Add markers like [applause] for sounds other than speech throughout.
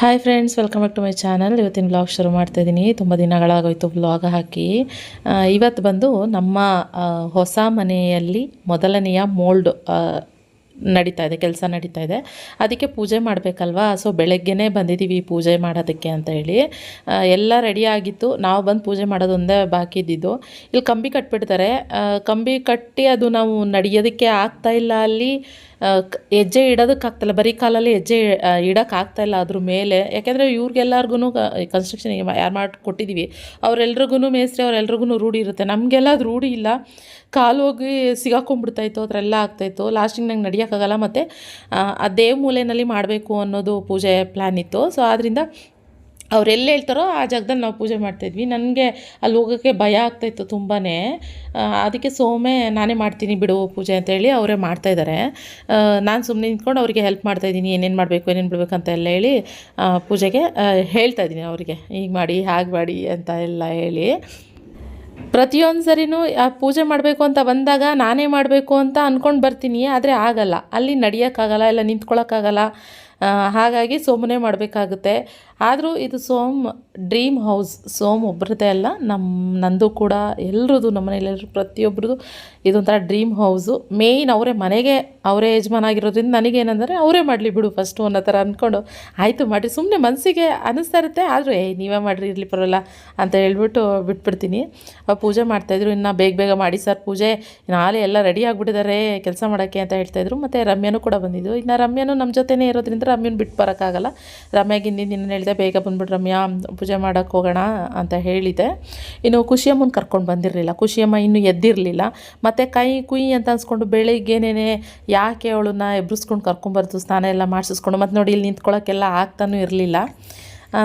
Hi friends welcome back to my channel ಇವತ್ತಿನ blog ಶುರು ಮಾಡ್ತಾ ಇದ್ದೀನಿ ತುಂಬ ದಿನಗಳಾಗೋಯ್ತು ಬ್ಲಾಗ್ ಹಾಕಿ. ಇವತ್ತು ಬಂದು ನಮ್ಮ ಹೊಸ ಮನೆಯಲ್ಲಿ ಮೊದಲನೆಯ ಮೋಲ್ಡ್ ನಡೀತಾ ಇದೆ, ಕೆಲಸ ನಡೀತಾ ಇದೆ. ಅದಕ್ಕೆ ಪೂಜೆ ಮಾಡಬೇಕಲ್ವಾ? ಸೊ ಬೆಳಗ್ಗೆನೇ ಬಂದಿದ್ದೀವಿ ಪೂಜೆ ಮಾಡೋದಕ್ಕೆ ಅಂತ ಹೇಳಿ. ಎಲ್ಲ ರೆಡಿ ಆಗಿತ್ತು. ನಾವು ಬಂದು ಪೂಜೆ ಮಾಡೋದೊಂದೇ ಬಾಕಿ ಇದ್ದಿದ್ದು. ಇಲ್ಲಿ ಕಂಬಿ ಕಟ್ಬಿಡ್ತಾರೆ. ಕಂಬಿ ಕಟ್ಟಿ ಅದು ನಾವು ನಡೆಯೋದಕ್ಕೆ ಆಗ್ತಾಯಿಲ್ಲ ಅಲ್ಲಿ. ಹೆಜ್ಜೆ ಇಡೋದಕ್ಕಾಗ್ತಾಯಿಲ್ಲ ಬರೀ ಕಾಲಲ್ಲಿ ಹೆಜ್ಜೆ ಇಡೋಕ್ಕಾಗ್ತಾಯಿಲ್ಲ ಅದ್ರ ಮೇಲೆ. ಯಾಕೆಂದರೆ ಇವ್ರಿಗೆಲ್ಲರಿಗೂ ಕನ್ಸ್ಟ್ರಕ್ಷನ್ ಯಾರು ಮಾಡಿ ಕೊಟ್ಟಿದ್ದೀವಿ ಅವರೆಲ್ರಿಗೂ ಮೇಸ್ತ್ರಿ ಅವರೆಲ್ರಿಗೂ ರೂಢಿ ಇರುತ್ತೆ. ನಮಗೆಲ್ಲ ಅದು ರೂಢಿ ಇಲ್ಲ. ಕಾಲು ಹೋಗಿ ಸಿಗಾಕೊಂಡ್ಬಿಡ್ತಾಯಿತ್ತು ಆ ಎಲ್ಲ ಆಗ್ತಾಯಿತ್ತು. ಲಾಸ್ಟಿಗೆ ನಂಗೆ ನಡೆಯೋಕ್ಕಾಗಲ್ಲ. ಮತ್ತು, ಆ ದೇವ್ ಮೂಲೆಯಲ್ಲಿ ಮಾಡಬೇಕು ಅನ್ನೋದು ಪೂಜೆ ಪ್ಲ್ಯಾನ್ ಇತ್ತು. ಸೊ ಆದ್ದರಿಂದ ಅವ್ರು ಎಲ್ಲಿ ಹೇಳ್ತಾರೋ ಆ ಜಾಗದಲ್ಲಿ ನಾವು ಪೂಜೆ ಮಾಡ್ತಾಯಿದ್ವಿ. ನನಗೆ ಅಲ್ಲಿ ಹೋಗೋಕ್ಕೆ ಭಯ ಆಗ್ತಾಯಿತ್ತು ತುಂಬಾ ಅದಕ್ಕೆ ಸೋಮೆ ನಾನೇ ಮಾಡ್ತೀನಿ ಬಿಡು ಪೂಜೆ ಅಂತೇಳಿ ಅವರೇ ಮಾಡ್ತಾಯಿದ್ದಾರೆ ನಾನು ಸುಮ್ಮನೆ ನಿಂತ್ಕೊಂಡು ಅವರಿಗೆ ಹೆಲ್ಪ್ ಮಾಡ್ತಾಯಿದ್ದೀನಿ ಏನೇನು ಮಾಡಬೇಕು, ಏನೇನು ಬಿಡಬೇಕು ಅಂತ ಎಲ್ಲ ಹೇಳಿ ಪೂಜೆಗೆ ಹೇಳ್ತಾ ಇದ್ದೀನಿ ಅವರಿಗೆ. ಹೀಗೆ ಮಾಡಿ, ಹಾಗೆ ಮಾಡಿ ಅಂತ ಎಲ್ಲ ಹೇಳಿ. ಪ್ರತಿಯೊಂದು ಸರಿನೂ ಪೂಜೆ ಮಾಡಬೇಕು ಅಂತ ಬಂದಾಗ ನಾನೇ ಮಾಡಬೇಕು ಅಂತ ಅಂದ್ಕೊಂಡು ಬರ್ತೀನಿ, ಆದರೆ ಆಗಲ್ಲ. ಅಲ್ಲಿ ನಡೆಯೋಕ್ಕಾಗಲ್ಲ, ಇಲ್ಲ ನಿಂತ್ಕೊಳ್ಳೋಕ್ಕಾಗಲ್ಲ ಹಾಗಾಗಿ ಸೋಮನೆ ಮಾಡಬೇಕಾಗುತ್ತೆ. ಆದರೂ ಇದು ಸೋಮ್ ಡ್ರೀಮ್ ಹೌಸ್, ಸೋಮ್ ಒಬ್ಬರದೇ ಅಲ್ಲ ನಮ್ಮ ನಂದು ಕೂಡ ಎಲ್ರದ್ದು ನಮ್ಮ ಮನೇಲಿ ಎಲ್ಲರೂ ಪ್ರತಿಯೊಬ್ಬರದು ಇದೊಂಥರ ಡ್ರೀಮ್ ಹೌಸು. ಮೇಯ್ನ್ ಅವರೇ ಮನೆಗೆ, ಅವರೇ ಯಜಮಾನ ಆಗಿರೋದ್ರಿಂದ ನನಗೇನಂದರೆ ಅವರೇ ಮಾಡಲಿ ಬಿಡು ಫಸ್ಟು ಅನ್ನೋ ಥರ ಅಂದ್ಕೊಂಡು ಆಯಿತು ಮಾಡಿ ಸುಮ್ಮನೆ ಮನಸ್ಸಿಗೆ ಅನಿಸ್ತಾ ಇರುತ್ತೆ, ಆದರೂ, ಏಯ್, ನೀವೇ ಮಾಡಿರಿ, ಇರಲಿ ಬರೋಲ್ಲ ಅಂತ ಹೇಳ್ಬಿಟ್ಟು ಬಿಟ್ಬಿಡ್ತೀನಿ. ಪೂಜೆ ಮಾಡ್ತಾಯಿದ್ರು ಇನ್ನು ಬೇಗ ಬೇಗ ಮಾಡಿ ಸರ್ ಪೂಜೆ. ನಾಳೆ ಎಲ್ಲ ರೆಡಿ ಆಗಿಬಿಟ್ಟಿದ್ದಾರೆ, ಕೆಲಸ ಮಾಡೋಕ್ಕೆ ಅಂತ ಹೇಳ್ತಾಯಿದ್ರು ಮತ್ತು ರಮ್ಯನೂ ಕೂಡ ಬಂದಿದ್ದು. ಇನ್ನು ರಮ್ಯನೂ ನಮ್ಮ ಜೊತೆನೇ ಇರೋದ್ರಿಂದ ರಮ್ಯನ ಬಿಟ್ಟು ಬರೋಕ್ಕಾಗಲ್ಲ. ರಮ್ಯಾಗಿಂದ ನಿನ್ನ ದಿನ ಹೇಳಿದೆ ಬೇಗ ಬಂದ್ಬಿಟ್ಟು ರಮ್ಯಾ, ಪೂಜೆ ಮಾಡೋಕ್ಕೆ ಹೋಗೋಣ ಅಂತ ಹೇಳಿದೆ. ಇನ್ನು ಖುಷಿಯಮ್ಮನ ಕರ್ಕೊಂಡು ಬಂದಿರಲಿಲ್ಲ. ಖುಷಿಯಮ್ಮ ಇನ್ನೂ ಎದ್ದಿರಲಿಲ್ಲ. ಮತ್ತು ಕೈ, ಕುಯಿ ಅಂತ ಅನ್ಸ್ಕೊಂಡು ಬೆಳಿಗ್ಗೆನೇ ಯಾಕೆ ಅವಳನ್ನ ಎಬ್ಬಿಸ್ಕೊಂಡು ಕರ್ಕೊಂಬರ್ತು ಸ್ನಾನ ಎಲ್ಲ ಮಾಡಿಸ್ಕೊಂಡು ಮತ್ತು ನೋಡಿ ಇಲ್ಲಿ ನಿಂತ್ಕೊಳ್ಳೋಕ್ಕೆಲ್ಲ ಆಗ್ತಾನೂ ಇರಲಿಲ್ಲ.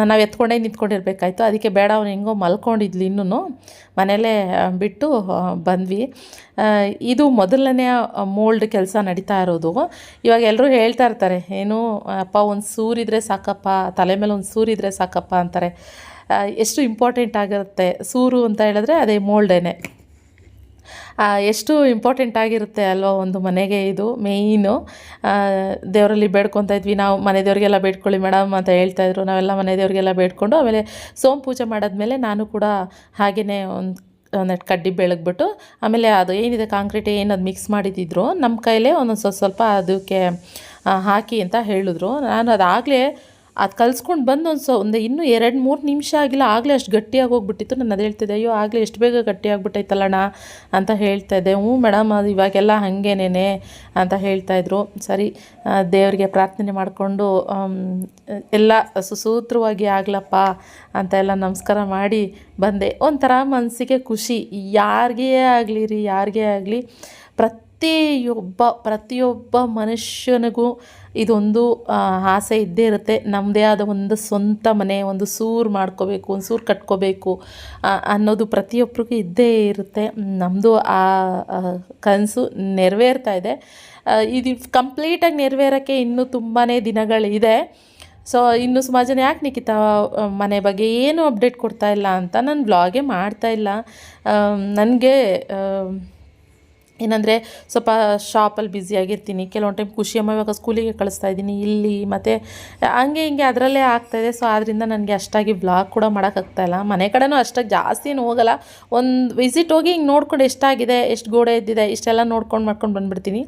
ನಾವು ಎತ್ಕೊಂಡೇ ನಿಂತ್ಕೊಂಡಿರ್ಬೇಕಾಯ್ತು. ಅದಕ್ಕೆ ಬೇಡ, ಅವ್ನು ಹೆಂಗೋ ಮಲ್ಕೊಂಡಿದ್ಲು ಇನ್ನೂ ಮನೇಲೇ ಬಿಟ್ಟು ಬಂದ್ವಿ. ಇದು ಮೊದಲನೇ ಮೋಲ್ಡ್ ಕೆಲಸ ನಡೀತಾ ಇರೋದು. ಇವಾಗ ಎಲ್ಲರೂ ಹೇಳ್ತಾ ಇರ್ತಾರೆ, ಏನು, ಅಪ್ಪ ಒಂದು ಸೂರಿದ್ರೆ ಸಾಕಪ್ಪ, ತಲೆ ಮೇಲೆ ಒಂದು ಸೂರಿದ್ರೆ ಸಾಕಪ್ಪ ಅಂತಾರೆ. ಎಷ್ಟು ಇಂಪಾರ್ಟೆಂಟ್ ಆಗಿರುತ್ತೆ ಸೂರು ಅಂತ ಹೇಳಿದ್ರೆ ಅದೇ ಮೋಲ್ಡೇನೆ. ಎಷ್ಟು ಇಂಪಾರ್ಟೆಂಟ್ ಆಗಿರುತ್ತೆ ಅಲ್ವಾ ಒಂದು ಮನೆಗೆ ಇದು ಮೇಯ್ನು ದೇವರಲ್ಲಿ ಬೇಡ್ಕೊತ ಇದ್ವಿ. ನಾವು ಮನೆ ದೇವರಿಗೆಲ್ಲ ಬೇಡ್ಕೊಳ್ಳಿ ಮೇಡಮ್ ಅಂತ ಹೇಳ್ತಾಯಿದ್ರು ನಾವೆಲ್ಲ ಮನೆ ದೇವರಿಗೆಲ್ಲ ಬೇಡ್ಕೊಂಡು ಆಮೇಲೆ ಸೋಮ್ ಪೂಜೆ ಮಾಡಾದ್ಮೇಲೆ ನಾನು ಕೂಡ ಹಾಗೆಯೇ ಒಂದು ಒಂದೆರಡು ಕಡ್ಡಿ ಬೆಳಗ್ಬಿಟ್ಟು ಆಮೇಲೆ ಅದು ಏನಿದೆ ಕಾಂಕ್ರೀಟ್ ಏನು ಅದು ಮಿಕ್ಸ್ ಮಾಡಿದ್ದಿದ್ರು ನಮ್ಮ ಕೈಲೇ ಒಂದೊಂದು ಸ್ವಲ್ಪ ಸ್ವಲ್ಪ ಅದಕ್ಕೆ ಹಾಕಿ ಅಂತ ಹೇಳಿದ್ರು. ನಾನು ಅದಾಗಲೇ ಅದು ಕಲ್ಸ್ಕೊಂಡು ಬಂದು ಒಂದು ಸೊ ಒಂದು ಇನ್ನೂ ಎರಡು ಮೂರು ನಿಮಿಷ ಆಗಿಲ್ಲ, ಆಗಲೇ ಅಷ್ಟು ಗಟ್ಟಿಯಾಗಿ ಹೋಗ್ಬಿಟ್ಟಿತ್ತು. ನಾನು ಅದು ಹೇಳ್ತಿದ್ದೆ, ಅಯ್ಯೋ, ಆಗಲೇ ಎಷ್ಟು ಬೇಗ ಗಟ್ಟಿಯಾಗ್ಬಿಟ್ಟೈತಲ್ಲಣ್ಣ ಅಂತ ಹೇಳ್ತಾ ಇದ್ದೆ. ಹ್ಞೂ ಮೇಡಮ್, ಅದು ಇವಾಗೆಲ್ಲ ಹಾಗೇನೇನೆ ಅಂತ ಹೇಳ್ತಾಯಿದ್ರು ಸರಿ ದೇವರಿಗೆ ಪ್ರಾರ್ಥನೆ ಮಾಡಿಕೊಂಡು ಎಲ್ಲ ಸುಸೂತ್ರವಾಗಿ ಆಗ್ಲಪ್ಪ ಅಂತ ಎಲ್ಲ ನಮಸ್ಕಾರ ಮಾಡಿ ಬಂದೆ. ಒಂಥರ ಮನಸ್ಸಿಗೆ ಖುಷಿ. ಯಾರಿಗೇ ಆಗಲಿ ರೀ ಯಾರಿಗೇ ಆಗಲಿ, ಪ್ರತಿಯೊಬ್ಬ ಪ್ರತಿಯೊಬ್ಬ ಮನುಷ್ಯನಿಗೂ ಇದೊಂದು ಆಸೆ ಇದ್ದೇ ಇರುತ್ತೆ. ನಮ್ಮದೇ ಆದ ಒಂದು ಸ್ವಂತ ಮನೆ, ಒಂದು ಸೂರು ಮಾಡ್ಕೋಬೇಕು, ಒಂದು ಸೂರು ಕಟ್ಕೋಬೇಕು ಅನ್ನೋದು ಪ್ರತಿಯೊಬ್ಬರಿಗೂ ಇದ್ದೇ ಇರುತ್ತೆ. ನಮ್ಮದು ಆ ಕನಸು ನೆರವೇರ್ತಾ ಇದೆ. ಇದು ಕಂಪ್ಲೀಟಾಗಿ ನೆರವೇರೋಕ್ಕೆ ಇನ್ನೂ ತುಂಬಾ ದಿನಗಳಿದೆ. ಸೊ ಇನ್ನು ಸುಮಾರು ಜನ ಯಾಕೆ ನಿಖಿತ ಮನೆ ಬಗ್ಗೆ ಏನು ಅಪ್ಡೇಟ್ ಕೊಡ್ತಾ ಇಲ್ಲ ಅಂತ ನಾನು ಬ್ಲಾಗೇ ಮಾಡ್ತಾ ಇಲ್ಲ. ನನಗೆ ಏನಂದರೆ ಸ್ವಲ್ಪ ಶಾಪಲ್ಲಿ ಬ್ಯುಸಿಯಾಗಿರ್ತೀನಿ ಕೆಲವೊಂದು ಟೈಮ್ ಖುಷಿಯಮ್ಮ ಇವಾಗ ಸ್ಕೂಲಿಗೆ ಕಳಿಸ್ತಾ ಇದ್ದೀನಿ. ಇಲ್ಲಿ ಮತ್ತು ಹಂಗೆ ಹಿಂಗೆ ಅದರಲ್ಲೇ ಆಗ್ತಾಯಿದೆ ಸೊ ಆದ್ದರಿಂದ ನನಗೆ ಅಷ್ಟಾಗಿ ಬ್ಲಾಗ್ ಕೂಡ ಮಾಡೋಕ್ಕಾಗ್ತಾಯಿಲ್ಲ ಮನೆ ಕಡೆನೂ ಅಷ್ಟಾಗಿ ಜಾಸ್ತಿ ಏನು ಹೋಗಲ್ಲ. ಒಂದು ವಿಸಿಟ್ ಹೋಗಿ ಹಿಂಗೆ ನೋಡ್ಕೊಂಡು ಎಷ್ಟಾಗಿದೆ ಎಷ್ಟು ಗೋಡೆ ಇದ್ದಿದೆ ಇಷ್ಟೆಲ್ಲ ನೋಡ್ಕೊಂಡು ಮಾಡ್ಕೊಂಡು ಬಂದುಬಿಡ್ತೀನಿ.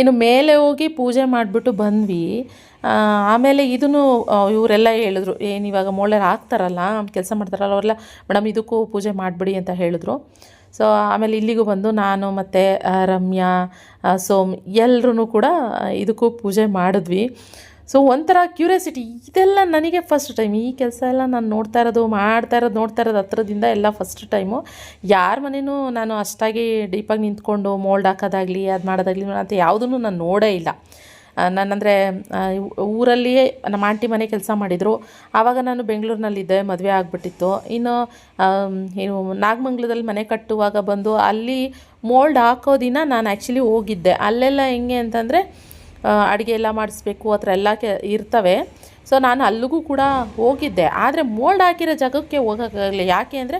ಇನ್ನು ಮೇಲೆ ಹೋಗಿ ಪೂಜೆ ಮಾಡಿಬಿಟ್ಟು ಬಂದ್ವಿ. ಆಮೇಲೆ ಇದನ್ನು ಇವರೆಲ್ಲ ಹೇಳಿದ್ರು, ಏನು ಇವಾಗ ಮೋಳರ್ ಹಾಕ್ತಾರಲ್ಲ, ಕೆಲಸ ಮಾಡ್ತಾರಲ್ಲ, ಅವರೆಲ್ಲ, ಮೇಡಮ್, ಇದಕ್ಕೂ ಪೂಜೆ ಮಾಡಿಬಿಡಿ ಅಂತ ಹೇಳಿದ್ರು. ಸೊ ಆಮೇಲೆ ಇಲ್ಲಿಗೂ ಬಂದು ನಾನು ಮತ್ತು ರಮ್ಯಾ ಸೋಮ್ ಎಲ್ಲರೂ ಕೂಡ ಇದಕ್ಕೂ ಪೂಜೆ ಮಾಡಿದ್ವಿ. ಸೊ ಒಂಥರ ಕ್ಯೂರಿಯಾಸಿಟಿ ಇದೆಲ್ಲ ನನಗೆ ಫಸ್ಟ್ ಟೈಮ್ ಈ ಕೆಲಸ ಎಲ್ಲ ನಾನು ನೋಡ್ತಾ ಇರೋದು, ಮಾಡ್ತಾ ಇರೋದು, ನೋಡ್ತಾ ಇರೋದು ಹತ್ರದಿಂದ ಎಲ್ಲ ಫಸ್ಟ್ ಟೈಮು ಯಾರ ಮನೇನೂ ನಾನು ಅಷ್ಟಾಗಿ ಡೀಪಾಗಿ ನಿಂತ್ಕೊಂಡು ಮೋಲ್ಡ್ ಹಾಕೋದಾಗಲಿ, ಅದು ಮಾಡೋದಾಗಲಿ ಅಂತ ಯಾವುದನ್ನು ನಾನು ನೋಡೇ ಇಲ್ಲ. ನಾನಂದರೆ ಊರಲ್ಲಿಯೇ ನಮ್ಮ ಆಂಟಿ ಮನೆ ಕೆಲಸ ಮಾಡಿದರು. ಆವಾಗ ನಾನು ಬೆಂಗಳೂರಿನಲ್ಲಿದ್ದೆ, ಮದುವೆ ಆಗಿಬಿಟ್ಟಿತ್ತು. ಇನ್ನು ಏನು, ನಾಗಮಂಗ್ಲದಲ್ಲಿ ಮನೆ ಕಟ್ಟುವಾಗ ಬಂದು ಅಲ್ಲಿ ಮೋಲ್ಡ್ ಹಾಕೋ ದಿನ ನಾನು ಆ್ಯಕ್ಚುಲಿ ಹೋಗಿದ್ದೆ. ಅಲ್ಲೆಲ್ಲ ಹೆಂಗೆ ಅಂತಂದರೆ ಅಡುಗೆ ಎಲ್ಲ ಮಾಡಿಸ್ಬೇಕು, ಆ ಥರ ಎಲ್ಲ ಕೆ, ಇರ್ತವೆ. ಸೊ, ನಾನು ಅಲ್ಲಿಗೂ ಕೂಡ ಹೋಗಿದ್ದೆ. ಆದರೆ ಮೋಲ್ಡ್ ಹಾಕಿರೋ ಜಾಗಕ್ಕೆ ಹೋಗೋಕ್ಕಾಗಲಿಲ್ಲ. ಯಾಕೆ ಅಂದರೆ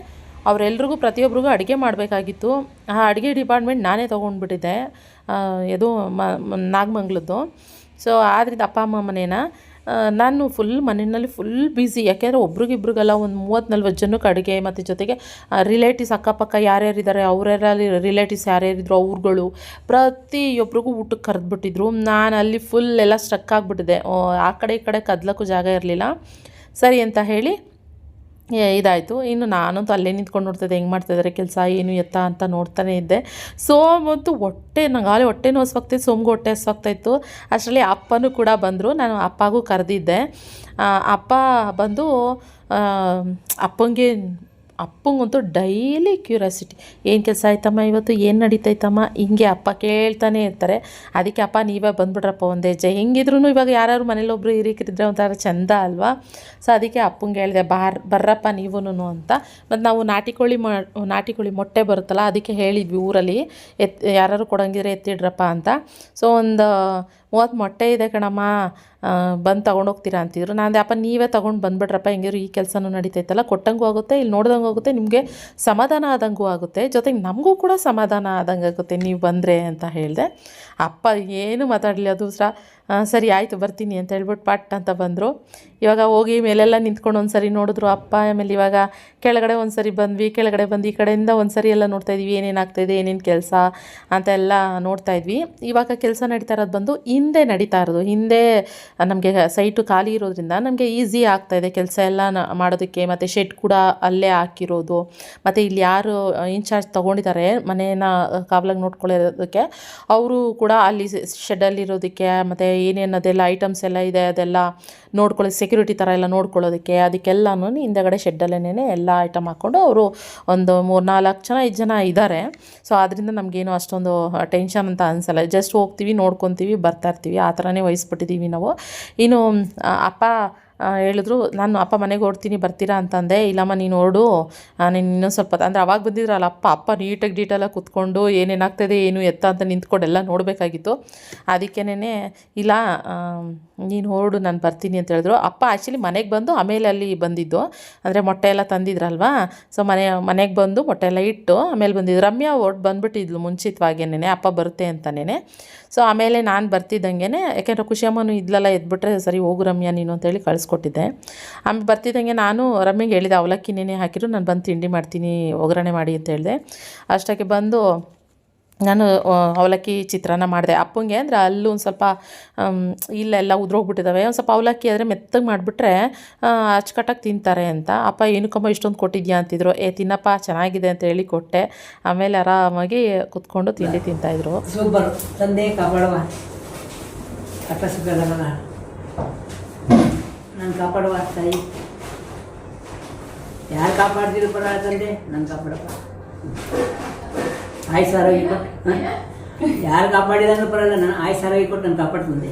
ಅವರೆಲ್ರಿಗೂ ಪ್ರತಿಯೊಬ್ಬರಿಗೂ ಅಡುಗೆ ಮಾಡಬೇಕಾಗಿತ್ತು. ಆ ಅಡುಗೆ ಡಿಪಾರ್ಟ್ಮೆಂಟ್ ನಾನೇ ತೊಗೊಂಡ್ಬಿಟ್ಟಿದ್ದೆ. ಇದು ಮ, ನಾಗಮಂಗ್ಲದ್ದು. ಸೊ ಆದ್ರಿಂದ ಅಪ್ಪ, ಅಮ್ಮ ಮನೇನ ನಾನು ಫುಲ್ ಮನೆಯಲ್ಲಿ ಫುಲ್ ಬ್ಯುಸಿ ಯಾಕೆಂದರೆ ಒಬ್ರಿಗಿಬ್ರಿಗೆಲ್ಲ ಒಂದು ಮೂವತ್ತು ನಲ್ವತ್ತು ಜನಕ್ಕೆ ಅಡುಗೆ ಮತ್ತು ಜೊತೆಗೆ ರಿಲೇಟಿವ್ಸ್ ಅಕ್ಕಪಕ್ಕ ಯಾರ್ಯಾರಿದ್ದಾರೆ ಅವರೆಲ್ಲ ರಿಲೇಟಿವ್ಸ್ ಯಾರ್ಯಾರಿದ್ರು ಅವ್ರುಗಳು ಪ್ರತಿಯೊಬ್ಬರಿಗೂ ಊಟಕ್ಕೆ ಕರೆದ್ಬಿಟ್ಟಿದ್ರು. ನಾನು ಅಲ್ಲಿ ಫುಲ್ ಎಲ್ಲ ಸ್ಟ್ರಕ್ ಆಗಿಬಿಟ್ಟಿದೆ ಆ ಕಡೆ ಈ ಕಡೆ ಕದ್ಲಕ್ಕೂ ಜಾಗ ಇರಲಿಲ್ಲ. ಸರಿ ಅಂತ ಹೇಳಿ ಇದಾಯಿತು. ಇನ್ನು ನಾನಂತೂ ಅಲ್ಲೇ ನಿಂತ್ಕೊಂಡು ನೋಡ್ತಿದ್ದೆ ಹೆಂಗೆ ಮಾಡ್ತಿದ್ದಾರೆ ಕೆಲಸ? ಏನು ಎತ್ತ ಅಂತ ನೋಡ್ತಾನೆ ಇದ್ದೆ. ಸೋಮಂತೂ ಹೊಟ್ಟೆ ನಂಗಾಲೆ ಹೊಟ್ಟೆ ನೋಸ್ವಾಗ್ತಿತ್ತು ಸೋಮ್ಗೆ ಹೊಟ್ಟೆ ಹಸ್ವಾಗ್ತಾಯಿತ್ತು. ಅಷ್ಟರಲ್ಲಿ ಅಪ್ಪನೂ ಕೂಡ ಬಂದರು. ನಾನು ಅಪ್ಪಗೂ ಕರೆದಿದ್ದೆ. ಅಪ್ಪ ಬಂದು ಅಪ್ಪಂಗೆ ಅಪ್ಪಂಗಂತೂ ಡೈಲಿ ಕ್ಯೂರಿಯಾಸಿಟಿ, ಏನು ಕೆಲಸ ಆಯ್ತಮ್ಮ ಇವತ್ತು? ಏನು ನಡೀತೈತಮ್ಮ? ಹಿಂಗೆ ಅಪ್ಪ ಕೇಳ್ತಾನೆ ಇರ್ತಾರೆ. ಅದಕ್ಕೆ, ಅಪ್ಪ, ನೀವೇ ಬಂದುಬಿಟ್ರಪ್ಪ ಒಂದೇ ಹೆಜ್ಜೆ ಹೆಂಗಿದ್ರು ಇವಾಗ ಯಾರು ಮನೇಲೊಬ್ಬರು ಹಿರಿಕರಿದ್ರೆ ಒಂಥರ ಚಂದ ಅಲ್ವಾ? ಸೊ ಅದಕ್ಕೆ ಅಪ್ಪಂಗೆ ಹೇಳಿದೆ, ಬಾರ್, ಬರ್ರಪ್ಪ ನೀವೂ ಅಂತ. ಮತ್ತು ನಾವು ನಾಟಿ ಕೋಳಿ ಮಾ ನಾಟಿ ಕೋಳಿ ಮೊಟ್ಟೆ ಬರುತ್ತಲ್ಲ, ಅದಕ್ಕೆ ಹೇಳಿದ್ವಿ ಊರಲ್ಲಿ, ಎತ್ ಯಾರು ಕೊಡಂಗಿದ್ರೆ ಎತ್ತಿಡ್ರಪ್ಪ ಅಂತ. ಸೊ ಒಂದು ಮೂವತ್ತು ಮೊಟ್ಟೆ ಇದೆ ಕಣಮ್ಮ. ಬಂದು ತೊಗೊಂಡೋಗ್ತೀರಾ ಅಂತಿದ್ರು. ನಾನು ಅಪ್ಪ, ನೀವೇ ತೊಗೊಂಡು ಬಂದ್ಬಿಡ್ರಪ್ಪ ಹೆಂಗಿರು ಈ ಕೆಲಸನೂ ನಡೀತೈತಲ್ಲ, ಕೊಟ್ಟಂಗೂ ಆಗುತ್ತೆ ಇಲ್ಲಿ ನೋಡ್ದಂಗೂ ಆಗುತ್ತೆ, ನಿಮಗೆ ಸಮಾಧಾನ ಆದಂಗೂ ಆಗುತ್ತೆ, ಜೊತೆಗೆ ನಮಗೂ ಕೂಡ ಸಮಾಧಾನ ಆದಂಗೆ ಆಗುತ್ತೆ, ನೀವು ಬಂದರೆ, ಅಂತ ಹೇಳಿದೆ. ಅಪ್ಪ, ಏನು ಮಾತಾಡಲಿ, ಅದು ಸರಿ, ಆಯಿತು, ಬರ್ತೀನಿ, ಅಂತ ಹೇಳ್ಬಿಟ್ಟು ಪಟ್ ಅಂತ ಬಂದರು. ಇವಾಗ ಹೋಗಿ ಮೇಲೆಲ್ಲ ನಿಂತ್ಕೊಂಡು ಒಂದು ಸರಿ ನೋಡಿದ್ರು, ಅಪ್ಪ ಆಮೇಲೆ ಇವಾಗ ಕೆಳಗಡೆ ಒಂದು ಸರಿ ಬಂದ್ವಿ, ಕೆಳಗಡೆ ಬಂದು ಈ ಕಡೆಯಿಂದ ಒಂದು ಸರಿ ಎಲ್ಲ ನೋಡ್ತಾ ಇದ್ವಿ ಏನೇನು ಆಗ್ತಾಯಿದೆ ಏನೇನು ಕೆಲಸ ಅಂತ ಎಲ್ಲ ನೋಡ್ತಾ ಇದ್ವಿ. ಇವಾಗ ಕೆಲಸ ನಡೀತಾ ಇರೋದು ಬಂದು ಹಿಂದೆ ನಡೀತಾ ಇರೋದು, ಹಿಂದೆ ನಮಗೆ ಸೈಟು ಖಾಲಿ ಇರೋದ್ರಿಂದ ನಮಗೆ ಈಸಿ ಆಗ್ತಾಯಿದೆ ಕೆಲಸ ಎಲ್ಲ ಮಾಡೋದಕ್ಕೆ, ಮತ್ತು ಶೆಡ್ ಕೂಡ ಅಲ್ಲೇ ಹಾಕಿರೋದು, ಮತ್ತು ಇಲ್ಲಿ ಯಾರು ಇನ್ಚಾರ್ಜ್ ತೊಗೊಂಡಿದ್ದಾರೆ ಮನೇನ ಕಾವಲಾಗಿ ನೋಡ್ಕೊಳ್ಳೋದಕ್ಕೆ, ಅವರು ಕೂಡ ಅಲ್ಲಿ ಶೆಡ್ಡಲ್ಲಿರೋದಕ್ಕೆ ಮತ್ತು ಏನೇನು ಅದೆಲ್ಲ ಐಟಮ್ಸ್ ಎಲ್ಲ ಇದೆ ಅದೆಲ್ಲ ನೋಡ್ಕೊಳ್ಳೋ ಸೆಕ್ಯೂರಿಟಿ ಥರ ಎಲ್ಲ ನೋಡ್ಕೊಳ್ಳೋದಕ್ಕೆ ಅದಕ್ಕೆಲ್ಲನೂ ಹಿಂದೆಗಡೆ ಶೆಡ್ಡಲ್ಲೇ ಎಲ್ಲ ಐಟಮ್ ಹಾಕ್ಕೊಂಡು ಅವರು ಒಂದು ಮೂರು ನಾಲ್ಕು ಜನ, ಐದು ಜನ ಇದ್ದಾರೆ ಸೊ ಆದ್ದರಿಂದ ನಮಗೇನು ಅಷ್ಟೊಂದು ಟೆನ್ಷನ್ ಅಂತ ಅನಿಸಲ್ಲ. ಜಸ್ಟ್ ಹೋಗ್ತೀವಿ, ನೋಡ್ಕೊತೀವಿ, ಬರ್ತಾ ಇರ್ತೀವಿ. ಆ ಥರನೇ ವಹಿಸ್ಬಿಟ್ಟಿದ್ದೀವಿ ನಾವು. ಇನ್ನು ಅಪ್ಪ ಹೇಳಿದ್ರು, ನಾನು ಅಪ್ಪ ಮನೆಗೆ ಓಡ್ತೀನಿ ಬರ್ತೀರಾ? ಅಂತಂದೆ. ಇಲ್ಲಮ್ಮ, ನೀನು ಓಡು ನೀನು ಇನ್ನೊಂದು ಸ್ವಲ್ಪ ಅಂದರೆ ಅವಾಗ ಬಂದಿದ್ರಲ್ಲ, ಅಪ್ಪ ಅಪ್ಪ ನೀಟಾಗಿ ಡೀಟೇಲಾಗಿ ಕೂತ್ಕೊಂಡು ಏನೇನಾಗ್ತದೆ ಏನು ಎತ್ತ ಅಂತ ನಿಂತ್ಕೊಂಡು ಎಲ್ಲ ನೋಡಬೇಕಾಗಿತ್ತು. ಅದಕ್ಕೇನೆ ಇಲ್ಲ ನೀನು ಓಡು ನಾನು ಬರ್ತೀನಿ ಅಂತ ಹೇಳಿದ್ರು. ಅಪ್ಪ ಆ್ಯಕ್ಚುಲಿ ಮನೆಗೆ ಬಂದು ಆಮೇಲೆ ಅಲ್ಲಿ ಬಂದಿದ್ದು. ಅಂದರೆ ಮೊಟ್ಟೆ ಎಲ್ಲ ತಂದಿದ್ರಲ್ವಾ? ಸೊ ಮನೆ, ಮನೆಗೆ ಬಂದು ಮೊಟ್ಟೆ ಎಲ್ಲ ಇಟ್ಟು ಆಮೇಲೆ ಬಂದಿದ್ದು. ರಮ್ಯಾ ಓಡ್ ಬಂದುಬಿಟ್ಟಿದ್ಲು ಮುಂಚಿತವಾಗೇನೆ ಅಪ್ಪ ಬರುತ್ತೆ ಅಂತಲೇ ಸೊ ಆಮೇಲೆ ನಾನು ಬರ್ತಿದ್ದಂಗೆ ಯಾಕೆಂದರೆ ಖುಷಿಯಮ್ಮನು ಇದ್ಲೆಲ್ಲ, ಎದ್ಬಿಟ್ರೆ ಸರಿ ಹೋಗು ರಮ್ಯಾ ನೀನು ಅಂತೇಳಿ ಕಳಿಸ್ಕೊಟ್ಟಿದ್ದೆ ಆಮೇಲೆ ಬರ್ತಿದ್ದಂಗೆ ನಾನು ರಮ್ಮಿಗೆ ಹೇಳಿದೆ, ಅವಲಕ್ಕಿ ನೆನೆ ಹಾಕಿದ್ರು ನಾನು ಬಂದು ತಿಂಡಿ ಮಾಡ್ತೀನಿ, ಒಗ್ಗರಣೆ ಮಾಡಿ ಅಂತ ಹೇಳಿದೆ. ಅಷ್ಟಕ್ಕೆ ಬಂದು ನಾನು ಅವಲಕ್ಕಿ ಚಿತ್ರಾನ್ನ ಮಾಡಿದೆ. ಅಪ್ಪಂಗೆ ಅಂದರೆ ಅಲ್ಲೂ ಒಂದು ಸ್ವಲ್ಪ ಇಲ್ಲ ಇಲ್ಲೆಲ್ಲ ಉದ್ರೋಗ್ಬಿಟ್ಟಿದ್ದಾವೆ ಒಂದು ಸ್ವಲ್ಪ ಅವಲಕ್ಕಿ ಆದರೆ ಮೆತ್ತಗೆ ಮಾಡಿಬಿಟ್ರೆ ಅಚ್ಚುಕಟ್ಟಾಗಿ ತಿಂತಾರೆ ಅಂತ. ಅಪ್ಪ, ಏನಕ್ಕಮ್ಮ ಇಷ್ಟೊಂದು ಕೊಟ್ಟಿದ್ಯಾ ಅಂತಿದ್ರು. ಏ, ತಿನ್ನಪ್ಪ, ಚೆನ್ನಾಗಿದೆ ಅಂತ ಹೇಳಿ ಕೊಟ್ಟೆ. ಆಮೇಲೆ ಆರಾಮಾಗಿ ಕುತ್ಕೊಂಡು ತಿಂಡಿ ತಿಂತಾಯಿದ್ರು ತಂದೆ ನಾನು ಕಾಪಾಡುವ ತಾಯಿ. ಯಾರು ಕಾಪಾಡ್ತಿರೋ ಪರವಾಗಿ ತಂದೆ, ನಾನು ಕಾಪಾಡಪ್ಪ. ಆರೋಗ್ಯ ಕೊಟ್ಟು ಯಾರು ಕಾಪಾಡಿದ್ರು ಪರವಾಗಿಲ್ಲ, ನಾನು ಆಯ್ತು ಆರೋಗ್ಯ ಕೊಟ್ಟು ನಾನು ಕಾಪಾಡ್ತಂದೆ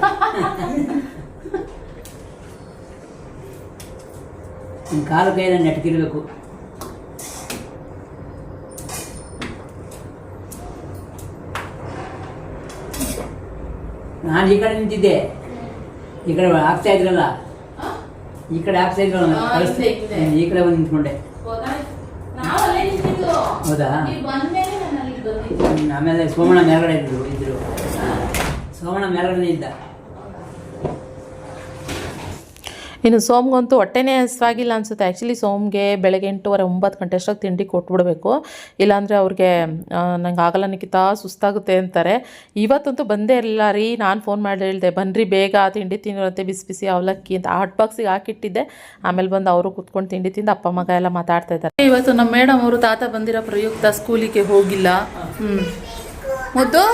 ನನ್ನ ಕಾಲು ಕೈಯಲ್ಲ ನೆಟ್ಗಿರ್ಬೇಕು. ನಾನು ಈ ಕಡೆ ನಿಂತಿದ್ದೆ. ಈ ಕಡೆ ಆಗ್ತಾ ಇದ್ರಲ್ಲ. ಈ ಕಡೆ ಆಗ್ತಾ ಸೈಡ್ ಈ ಕಡೆ ಬಂದು ನಿಂತ್ಕೊಂಡೆ. ಹೌದಾ? ಆಮೇಲೆ ಸೋಮಣ್ಣ ಮೇಲ್ಗಡೆ ಇದ್ರು ಇದ್ರು. ಸೋಮಣ್ಣ ಮೇಲ್ಗಡೆ ಇದ್ದ. ಇನ್ನು ಸೋಮ್ಗಂತೂ ಹೊಟ್ಟೆನೇ ಹಸ್ವಾಗಿಲ್ಲ ಅನಿಸುತ್ತೆ. ಆ್ಯಕ್ಚುಲಿ ಸೋಮ್ಗೆ ಬೆಳಗ್ಗೆ ಎಂಟೂವರೆ ಒಂಬತ್ತು ಗಂಟೆ ಅಷ್ಟೊತ್ತು ತಿಂಡಿ ಕೊಟ್ಬಿಡ್ಬೇಕು. ಇಲ್ಲಾಂದರೆ ಅವ್ರಿಗೆ ನಂಗೆ ಆಗಲ್ಲ ನಿಖಿತಾ ಸುಸ್ತಾಗುತ್ತೆ ಅಂತಾರೆ. ಇವತ್ತಂತೂ ಬಂದೇ ಇರಲಿಲ್ಲ ರೀ. ನಾನು ಫೋನ್ ಮಾಡಿ ಹೇಳಿದೆ ಬನ್ನಿರಿ ಬೇಗ ತಿಂಡಿ ತಿನ್ನೋರಂತೆ ಬಿಸಿ ಬಿಸಿ ಅವಲಕ್ಕಿ ಅಂತ ಹಾಟ್ ಬಾಕ್ಸಿಗೆ ಹಾಕಿಟ್ಟಿದ್ದೆ. ಆಮೇಲೆ ಬಂದು ಅವರು ಕುತ್ಕೊಂಡು ತಿಂಡಿ ತಿಂದು ಅಪ್ಪ ಮಗ ಎಲ್ಲ ಮಾತಾಡ್ತಾ ಇದ್ದಾರೆ. ಇವತ್ತು ನಮ್ಮ ಮೇಡಮ್ ಅವರು ತಾತ ಬಂದಿರೋ ಪ್ರಯುಕ್ತ ಸ್ಕೂಲಿಗೆ ಹೋಗಿಲ್ಲ. ಹ್ಞೂ ಮುದ್ದು?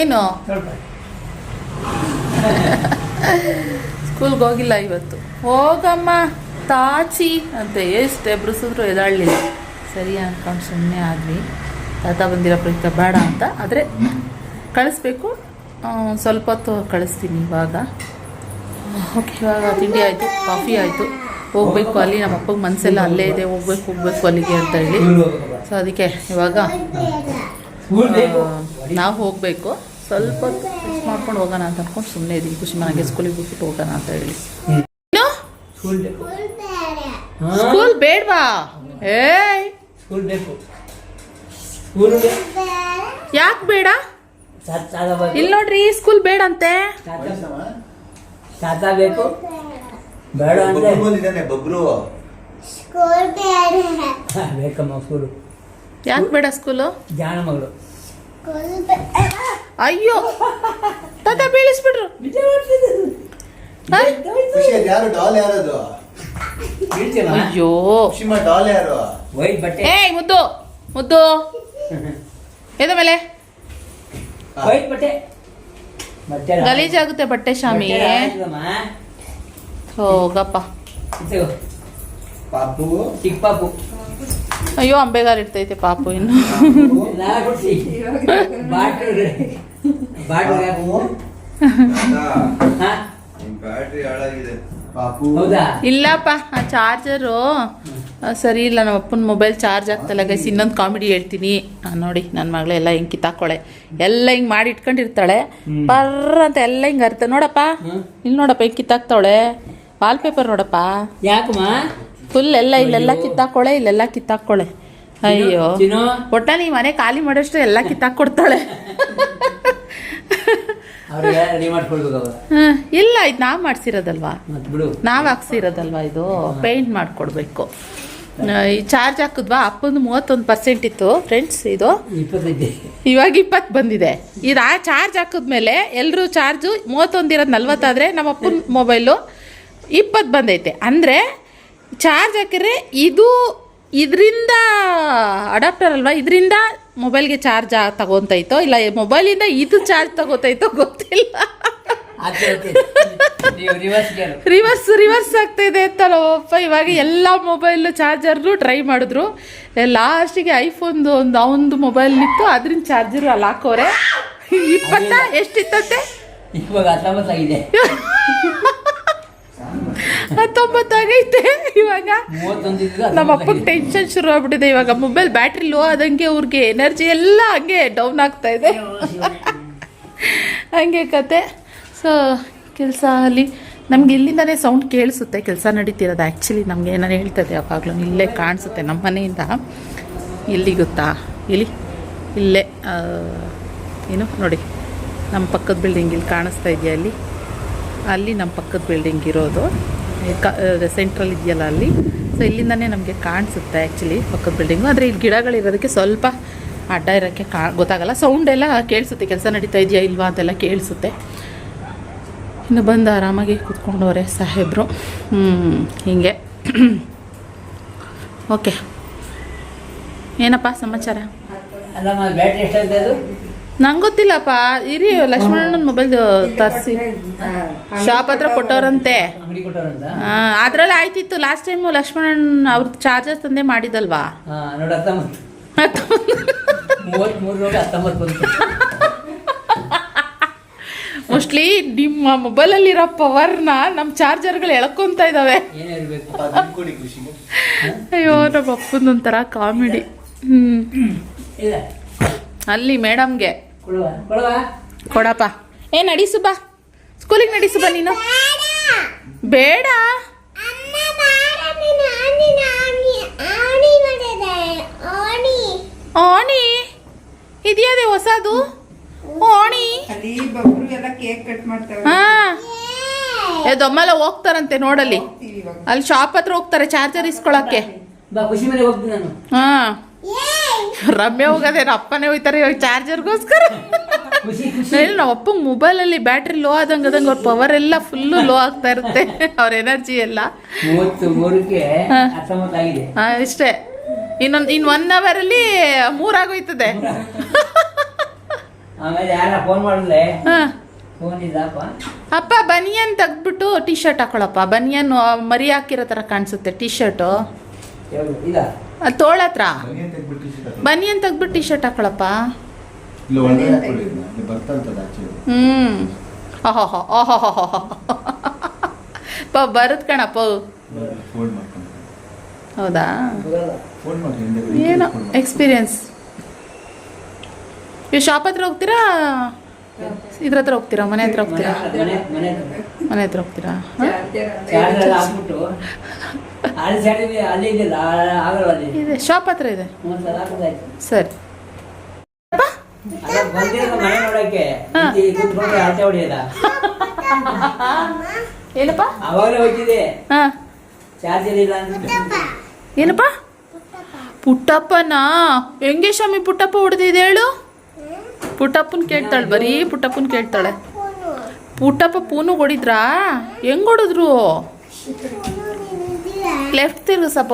ಏನು? [laughs] ಸ್ಕೂಲ್ಗೆ ಹೋಗಿಲ್ಲ ಇವತ್ತು. ಹೋಗಮ್ಮ, ತಾಚಿ ಅಂತ ಎಷ್ಟು ಎಬ್ರಿಸಿದ್ರು ಎದಾಳಲಿಲ್ಲ ಸರಿ ಅನ್ಕೊಂಡು ಸುಮ್ಮನೆ ಆದ್ವಿ. ತಾತ ಬಂದಿರೋ ಪ್ರಯುಕ್ತ ಬೇಡ ಅಂತ. ಆದರೆ ಕಳಿಸ್ಬೇಕು. ಸ್ವಲ್ಪ ಹೊತ್ತು ಕಳಿಸ್ತೀನಿ ಇವಾಗ. ಓಕೆ, ಇವಾಗ ತಿಂಡಿ ಆಯಿತು, ಕಾಫಿ ಆಯಿತು. ಹೋಗಬೇಕು ಅಲ್ಲಿ, ನಮ್ಮ ಅಪ್ಪಗೆ ಮನಸ್ಸೆಲ್ಲ ಅಲ್ಲೇ ಇದೆ. ಹೋಗ್ಬೇಕು ಹೋಗ್ಬೇಕು ಅಲ್ಲಿಗೆ ಅಂತ ಹೇಳಿ. ಸೊ ಅದಕ್ಕೆ ಇವಾಗ ನಾವು ಹೋಗಬೇಕು. ಸ್ವಲ್ಪ ಮಾಡ್ಕೊಂಡು ಹೋಗೋಣ ಅಂತ ಅನ್ಕೊಂಡು ಸುಮ್ಮನೆ ಇದೀನಿ. ಖುಷಿ ಮನೆಗೆ ಸ್ಕೂಲಿಗೆ ಬಿಟ್ಬಿಟ್ಟು ಹೋಗೋಣ ಅಂತ ಹೇಳಿ. ಸ್ಕೂಲ್ ಬೇಕು ಹಾಂ? ಸ್ಕೂಲ್ ಬೇಡವಾ? ಏಯ್. ಸ್ಕೂಲ್ ಬೇಕು ಸ್ಕೂಲ್ ಯಾಕೆ ಬೇಡ? ಇಲ್ಲ ನೋಡ್ರಿ ಸ್ಕೂಲ್ ಬೇಡ ಅಂತೆ ತಾತ ಬೇಕು. ಬೇಡ ಅಂದ್ರೆ. ಬಬ್ರು ಬಂದಿದ್ದಾನೆ ಬಬ್ರು. ಸ್ಕೂಲ್ [laughs] ಬೇಡ ಬೇಕಮ್ಮ ಸ್ಕೂಲು ಯಾಕೆ ಬೇಡ ಸ್ಕೂಲು ಜಾಣ ಮಗಳು. ಅಯ್ಯೋ ತಾತ ಬೀಳಿಸ್ಬಿಟ್ರು. ಹಾ? ಯಾರು ಡಾಲ್ ಯಾರದು? ಬೀಳ್ತೀನ? ಅಯ್ಯೋ. ಖುಷಿಮ ಡಾಲ್ ಯಾರು? ವೈಟ್ ಬಟ್ಟೆ. ಏಯ್ ಮುದ್ದು ಮುದ್ದು. ಎದ ಮೇಲೆ. ವೈಟ್ ಬಟ್ಟೆ. ಬಟ್ಟೆ ಗಲೀಜಾಗುತ್ತೆ ಬಟ್ಟೆ ಶಾಮಿ ಹೋಗಪ್ಪ. ಪಾಪು. ಚಿಕ್ಕ ಪಾಪು. ಅಯ್ಯೋ ಅಂಬೇಗಾರ್ ಇರ್ತೈತೆ ಪಾಪು ಇನ್ನು. ಇಲ್ಲಪ್ಪ ಆ ಚಾರ್ಜರು ಸರಿ ಇಲ್ಲ ನಮ್ಮ ಅಪ್ಪನ ಮೊಬೈಲ್ ಚಾರ್ಜ್ ಆಗ್ತಲ್ಲ ಗೈಸ್ ಇನ್ನೊಂದು ಕಾಮಿಡಿ ಹೇಳ್ತೀನಿ. ನೋಡಿ ನನ್ನ ಮಗಳೆಲ್ಲ ಹಿಂಗೆ ಕಿತ್ತಾಕೊಳೆ. ಎಲ್ಲ ಹಿಂಗೆ ಮಾಡಿ ಇಟ್ಕೊಂಡಿರ್ತಾಳೆ ಪರ್ರ ಅಂತ ಎಲ್ಲ ಹಿಂಗೆ ಅರ್ಥ. ನೋಡಪ್ಪ. ಇಲ್ಲಿ ನೋಡಪ್ಪ ಹಿಂಗೆ ಕಿತ್ತಾಕ್ತಾವಳೆ. ವಾಲ್ ಪೇಪರ್ ನೋಡಪ್ಪ. ಯಾಕಮ್ಮ ಫುಲ್ ಎಲ್ಲ ಇಲ್ಲೆಲ್ಲ. ಕಿತ್ತಾಕೊಳೆ ಇಲ್ಲೆಲ್ಲ ಕಿತ್ತಾಕೊಳೆ ಅಯ್ಯೋ. ಒಟ್ಟ ನೀ ಮನೆ ಖಾಲಿ ಮಾಡೋಷ್ಟು ಎಲ್ಲ ಕಿತ್ತಾಕೊಡ್ತಾಳೆ ಕೊಡ್ತಾಳೆ. ಇಲ್ಲ ಇದು ನಾವು ಮಾಡ್ಸಿರೋದಲ್ವಾ? ನಾವ್ ಹಾಕ್ಸಿರೋದಲ್ವಾ ಇದು? ಪೇಂಟ್ ಮಾಡಿಕೊಡ್ಬೇಕು. ಈ ಚಾರ್ಜ್ ಹಾಕಿದ್ವಾ? ಅಪ್ಪಂದು ಮೂವತ್ತೊಂದು ಪರ್ಸೆಂಟ್ ಇತ್ತು ಫ್ರೆಂಡ್ಸ್ ಇದು? ಇವಾಗ ಇಪ್ಪತ್ತು ಬಂದಿದೆ. ಇದು ಆ ಚಾರ್ಜ್ ಹಾಕಿದ್ಮೇಲೆ ಎಲ್ಲರೂ ಚಾರ್ಜು ಮೂವತ್ತೊಂದಿರೋದು ನಲ್ವತ್ತಾದರೆ ನಮ್ಮ ಅಪ್ಪನ ಮೊಬೈಲು ಇಪ್ಪತ್ತು ಬಂದೈತೆ. ಅಂದರೆ ಚಾರ್ಜ್ ಹಾಕಿದ್ರೆ ಇದು ಇದರಿಂದ ಅಡಾಪ್ಟರ್ ಅಲ್ವಾ? ಇದರಿಂದ ಮೊಬೈಲ್ಗೆ ಚಾರ್ಜ್ ತಗೊತೈತೋ? ಇಲ್ಲ ಮೊಬೈಲಿಂದ ಇದು ಚಾರ್ಜ್ ತಗೋತೈತೋ ಗೊತ್ತಿಲ್ಲ. ರಿವರ್ಸ್ ರಿವರ್ಸ್ ಆಗ್ತಾ ಇದೆ ಅಂತ ಅಪ್ಪ ಇವಾಗ ಎಲ್ಲ ಮೊಬೈಲ್ ಚಾರ್ಜರ್ನು ಟ್ರೈ ಮಾಡಿದ್ರು. ಲಾಸ್ಟಿಗೆ ಐಫೋನ್ದು ಒಂದು ಅವನದು ಮೊಬೈಲ್ ಇತ್ತು ಅದ್ರಿಂದ ಚಾರ್ಜರು ಅಲ್ಲಿ ಹಾಕೋರೆ. ಇಪ್ಪತ್ತ ಎಷ್ಟಿತ್ತಂತೆ? ಇವಾಗ ಹತ್ತೊಂಬತ್ತಾಗಿದೆ. [laughs] ಹತ್ತೊಂಬತ್ತಾಗೈತೆ ಇವಾಗ ನಮ್ಮ ಅಪ್ಪಗೆ. ಟೆನ್ಷನ್ ಶುರು ಆಗ್ಬಿಟ್ಟಿದೆ. ಇವಾಗ ಮೊಬೈಲ್ ಬ್ಯಾಟ್ರಿ ಲೋ ಆದಂಗೆ ಅವ್ರಿಗೆ ಎನರ್ಜಿ ಎಲ್ಲ ಹಂಗೆ ಡೌನ್ ಆಗ್ತಾ ಇದೆ. [laughs] ಹಂಗೆ ಕತೆ. ಸೊ ಕೆಲಸ ಅಲ್ಲಿ ನಮ್ಗೆ ಇಲ್ಲಿಂದನೇ ಸೌಂಡ್ ಕೇಳಿಸುತ್ತೆ. ಕೆಲಸ ನಡೀತಿರೋದು ಆ್ಯಕ್ಚುಲಿ ನಮಗೆ ಏನಾರು ಹೇಳ್ತದೆ ಯಾವಾಗಲೂ. ಇಲ್ಲೇ ಕಾಣಿಸುತ್ತೆ ನಮ್ಮ ಮನೆಯಿಂದ. ಇಲ್ಲಿ ಗೊತ್ತಾ? ಇಲ್ಲಿ? ಇಲ್ಲೇ ಏನು? ನೋಡಿ. ನಮ್ಮ ಪಕ್ಕದ ಬಿಲ್ಡಿಂಗ್ ಇಲ್ಲಿ ಕಾಣಿಸ್ತಾ ಇದೆಯಾ ಅಲ್ಲಿ? ಅಲ್ಲಿ ನಮ್ಮ ಪಕ್ಕದ ಬಿಲ್ಡಿಂಗ್ ಇರೋದು. ಸೆಂಟ್ರಲ್ ಇದೆಯಲ್ಲ ಅಲ್ಲಿ. ಸೊ ಇಲ್ಲಿಂದನೇ ನಮಗೆ ಕಾಣಿಸುತ್ತೆ ಆ್ಯಕ್ಚುಲಿ ಪಕ್ಕದ ಬಿಲ್ಡಿಂಗು ಆದರೆ ಇಲ್ಲಿ ಗಿಡಗಳಿರೋದಕ್ಕೆ ಸ್ವಲ್ಪ ಅಡ್ಡ ಇರೋಕ್ಕೆ ಕಾ, ಗೊತ್ತಾಗಲ್ಲ. ಸೌಂಡ್ ಎಲ್ಲ ಕೇಳಿಸುತ್ತೆ. ಕೆಲಸ ನಡೀತಾ ಇದೆಯಾ ಇಲ್ವಾ ಅಂತೆಲ್ಲ ಕೇಳಿಸುತ್ತೆ. ಇನ್ನು ಬಂದು ಆರಾಮಾಗಿ ಕೂತ್ಕೊಂಡವ್ರೆ ಸಾಹೇಬರು. ಹೀಗೆ. ಓಕೆ ಏನಪ್ಪ ಸಮಾಚಾರ? ಅಲ್ಲ ಬ್ಯಾಟ್ರಿ ಎಷ್ಟಾಗ್ತದೆ ನಂಗೆ ಗೊತ್ತಿಲ್ಲಪ್ಪ ಇರಿ ಲಕ್ಷ್ಮಣನ ಮೊಬೈಲ್ ತರಿಸಿ. ಶಾಪ್ ಹತ್ರ ಕೊಟ್ಟವ್ರಂತೆ. ಅದ್ರಲ್ಲಿ ಆಯ್ತಿತ್ತು. ಲಾಸ್ಟ್ ಟೈಮು ಲಕ್ಷ್ಮಣನ್ ಅವ್ರ ಚಾರ್ಜರ್ ತಂದೆ ಮಾಡಿದಲ್ವಾ ಮೋಸ್ಟ್ಲಿ ನಿಮ್ಮ ಮೊಬೈಲಲ್ಲಿರೋ ಪವರ್ನ ನಮ್ಮ ಚಾರ್ಜರ್ಗಳು ಎಳ್ಕೊಂತ ಇದ್ದಾವೆ ಅಯ್ಯೋ ನಮ್ಮ ಅಪ್ಪಂದೊಂಥರ ಕಾಮಿಡಿ ಹ್ಞೂ ಅಲ್ಲಿ ಮೇಡಮ್ಗೆ ಕೊಡಪ್ಪ. ಏ ನಡೀಸು ಬಾ ಸ್ಕೂಲಿಗೆ ನಡೀಸು ಬಾ ನೀನು. ಬೇಡ. ಆಣಿ ಇದ್ಯಾದೆ ಹೊಸದು? ಓಣಿ ದೊಮ್ಮಲ ಬಬ್ರು ಕೇಕ್ ಕಟ್ ಮಾಡ್ತಾರೆ ಹಾ. ಏ ದೊಮ್ಮೆಲ್ಲ ಹೋಗ್ತಾರಂತೆ ನೋಡಲ್ಲಿ. ಅಲ್ಲಿ ಶಾಪ್ ಹತ್ರ ಹೋಗ್ತಾರೆ ಚಾರ್ಜರ್ ಇಸ್ಕೊಳಕ್ಕೆ. ಹಾ. ರಮ್ಯ ಹೋಗದೆ ಅಪ್ಪನೇ ಹೋಯ್ತಾರೆ ಇವಾಗ ಚಾರ್ಜರ್ಗೋಸ್ಕರ. ಇಲ್ಲ ನಮ್ಮ ಅಪ್ಪಂಗೆ ಮೊಬೈಲಲ್ಲಿ ಬ್ಯಾಟ್ರಿ ಲೋ ಆದಂಗೆ ಆದಂಗೆ ಅವ್ರ ಪವರ್ ಎಲ್ಲ ಫುಲ್ಲು ಲೋ ಆಗ್ತಾ ಇರುತ್ತೆ ಅವ್ರ ಎನರ್ಜಿ ಎಲ್ಲ. ಇಷ್ಟೇ. ಇನ್ನೊಂದು ಇನ್ನು ಒನ್ ಅವರಲ್ಲಿ ಮೂರಾಗೋಯ್ತದೆ. ಅಪ್ಪ ಬನಿಯನ್ ತೆಗ್ದ್ಬಿಟ್ಟು ಟಿ ಶರ್ಟ್ ಹಾಕೊಳಪ್ಪ. ಬನಿಯನ್ ಮರಿ ಹಾಕಿರೋ ಥರ ಕಾಣಿಸುತ್ತೆ ಟಿ ಶರ್ಟು ತೋಳ ಹತ್ರ? ಬನಿಯನ್ ತೆಗ್ದ್ಬಿಟ್ಟು ಟೀ ಶರ್ಟ್ ಹಾಕೊಳಪ್ಪ ಹ್ಞೂ ಓಹೋ ಓಹೋ ಪ ಬರುತ್ ಕಣಪ್ಪ. ಹಿಂದೆ? ಏನೋ ಎಕ್ಸ್ಪೀರಿಯನ್ಸ್ ನೀವು ಶಾಪ್ ಹತ್ರ ಹೋಗ್ತೀರಾ? ಇದ್ರ ಹತ್ರ ಹೋಗ್ತೀರಾ? ಮನೆ ಹತ್ರ ಹೋಗ್ತೀರಾ? ಮನೆ ಹತ್ರ ಹೋಗ್ತೀರಾ? ಇದೆ ಶಾಪ್ ಹತ್ರ ಇದೆ. ಸರಿ. ಏನಪ್ಪ? ಪುಟ್ಟಪ್ಪನಾ? ಹೆಂಗೆ ಶಾಮಿ ಪುಟ್ಟಪ್ಪ ಹೊಡೆದಿದೆ ಹೇಳು? ಪುಟ್ಟಪ್ಪನ ಕೇಳ್ತಾಳೆ ಬರೀ ಪುಟ್ಟಪ್ಪನ ಕೇಳ್ತಾಳೆ. ಪುಟ್ಟಪ್ಪ ಪೂನು ಹೊಡಿದ್ರಾ? ಹೆಂಗ್ ಹೊಡಿದ್ರು? ಲೆಫ್ಟ್ ತಿರುಗು ಸಪ.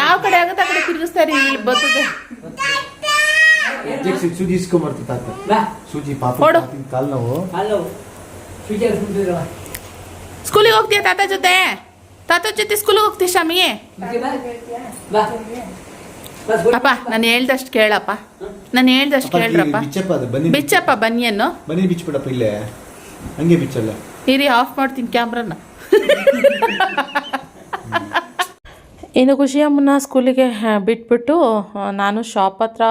ಯಾವ ಕಡೆ ಆಗುತ್ತೆ ಆ ಕಡೆ ತಿರುಗಿಸ್ತಾರೆ ಇಲ್ಲಿ ಬರ್ತದೆ. ಸೂಜಿ ಸೂಜಿ ಪಾಪ ಕಾಲ್ ನೋವು. ಸ್ಕೂಲಿಗೆ ಹೋಗ್ತೀಯ ತಾತ ಜೊತೆ? ತಾತ ಜೊತೆ ಸ್ಕೂಲಿಗೆ ಹೋಗ್ತೀವಿ ಶಾಮಿ ಬಾ. ಬಾ ಬಾ. ಅಪ್ಪ ನಾನು ಹೇಳ್ದಷ್ಟು ಕೇಳಪ್ಪ. ನಾನು ಹೇಳ್ದಷ್ಟು ಕೇಳ್ರಪ್ಪ. ಬಿಚ್ಚಪ್ಪ ಬನ್ನಿ. ಬಿಚ್ಚಪ್ಪ ಬನ್ನಿಯನ್ನು ಬನ್ನಿ ಬಿಚ್ಬಿಡಪ್ಪ ಇಲ್ಲೇ. ಹಂಗೆ ಬಿಚ್ಚಲ್ಲ. ಇರಿ ಆಫ್ ಮಾಡ್ತೀನಿ ಕ್ಯಾಮ್ರಾನ ಇನ್ನು ಖುಷಿ ಅಮ್ಮನ ಸ್ಕೂಲಿಗೆ ಬಿಟ್ಬಿಟ್ಟು ನಾನು ಶಾಪ್ ಹತ್ರ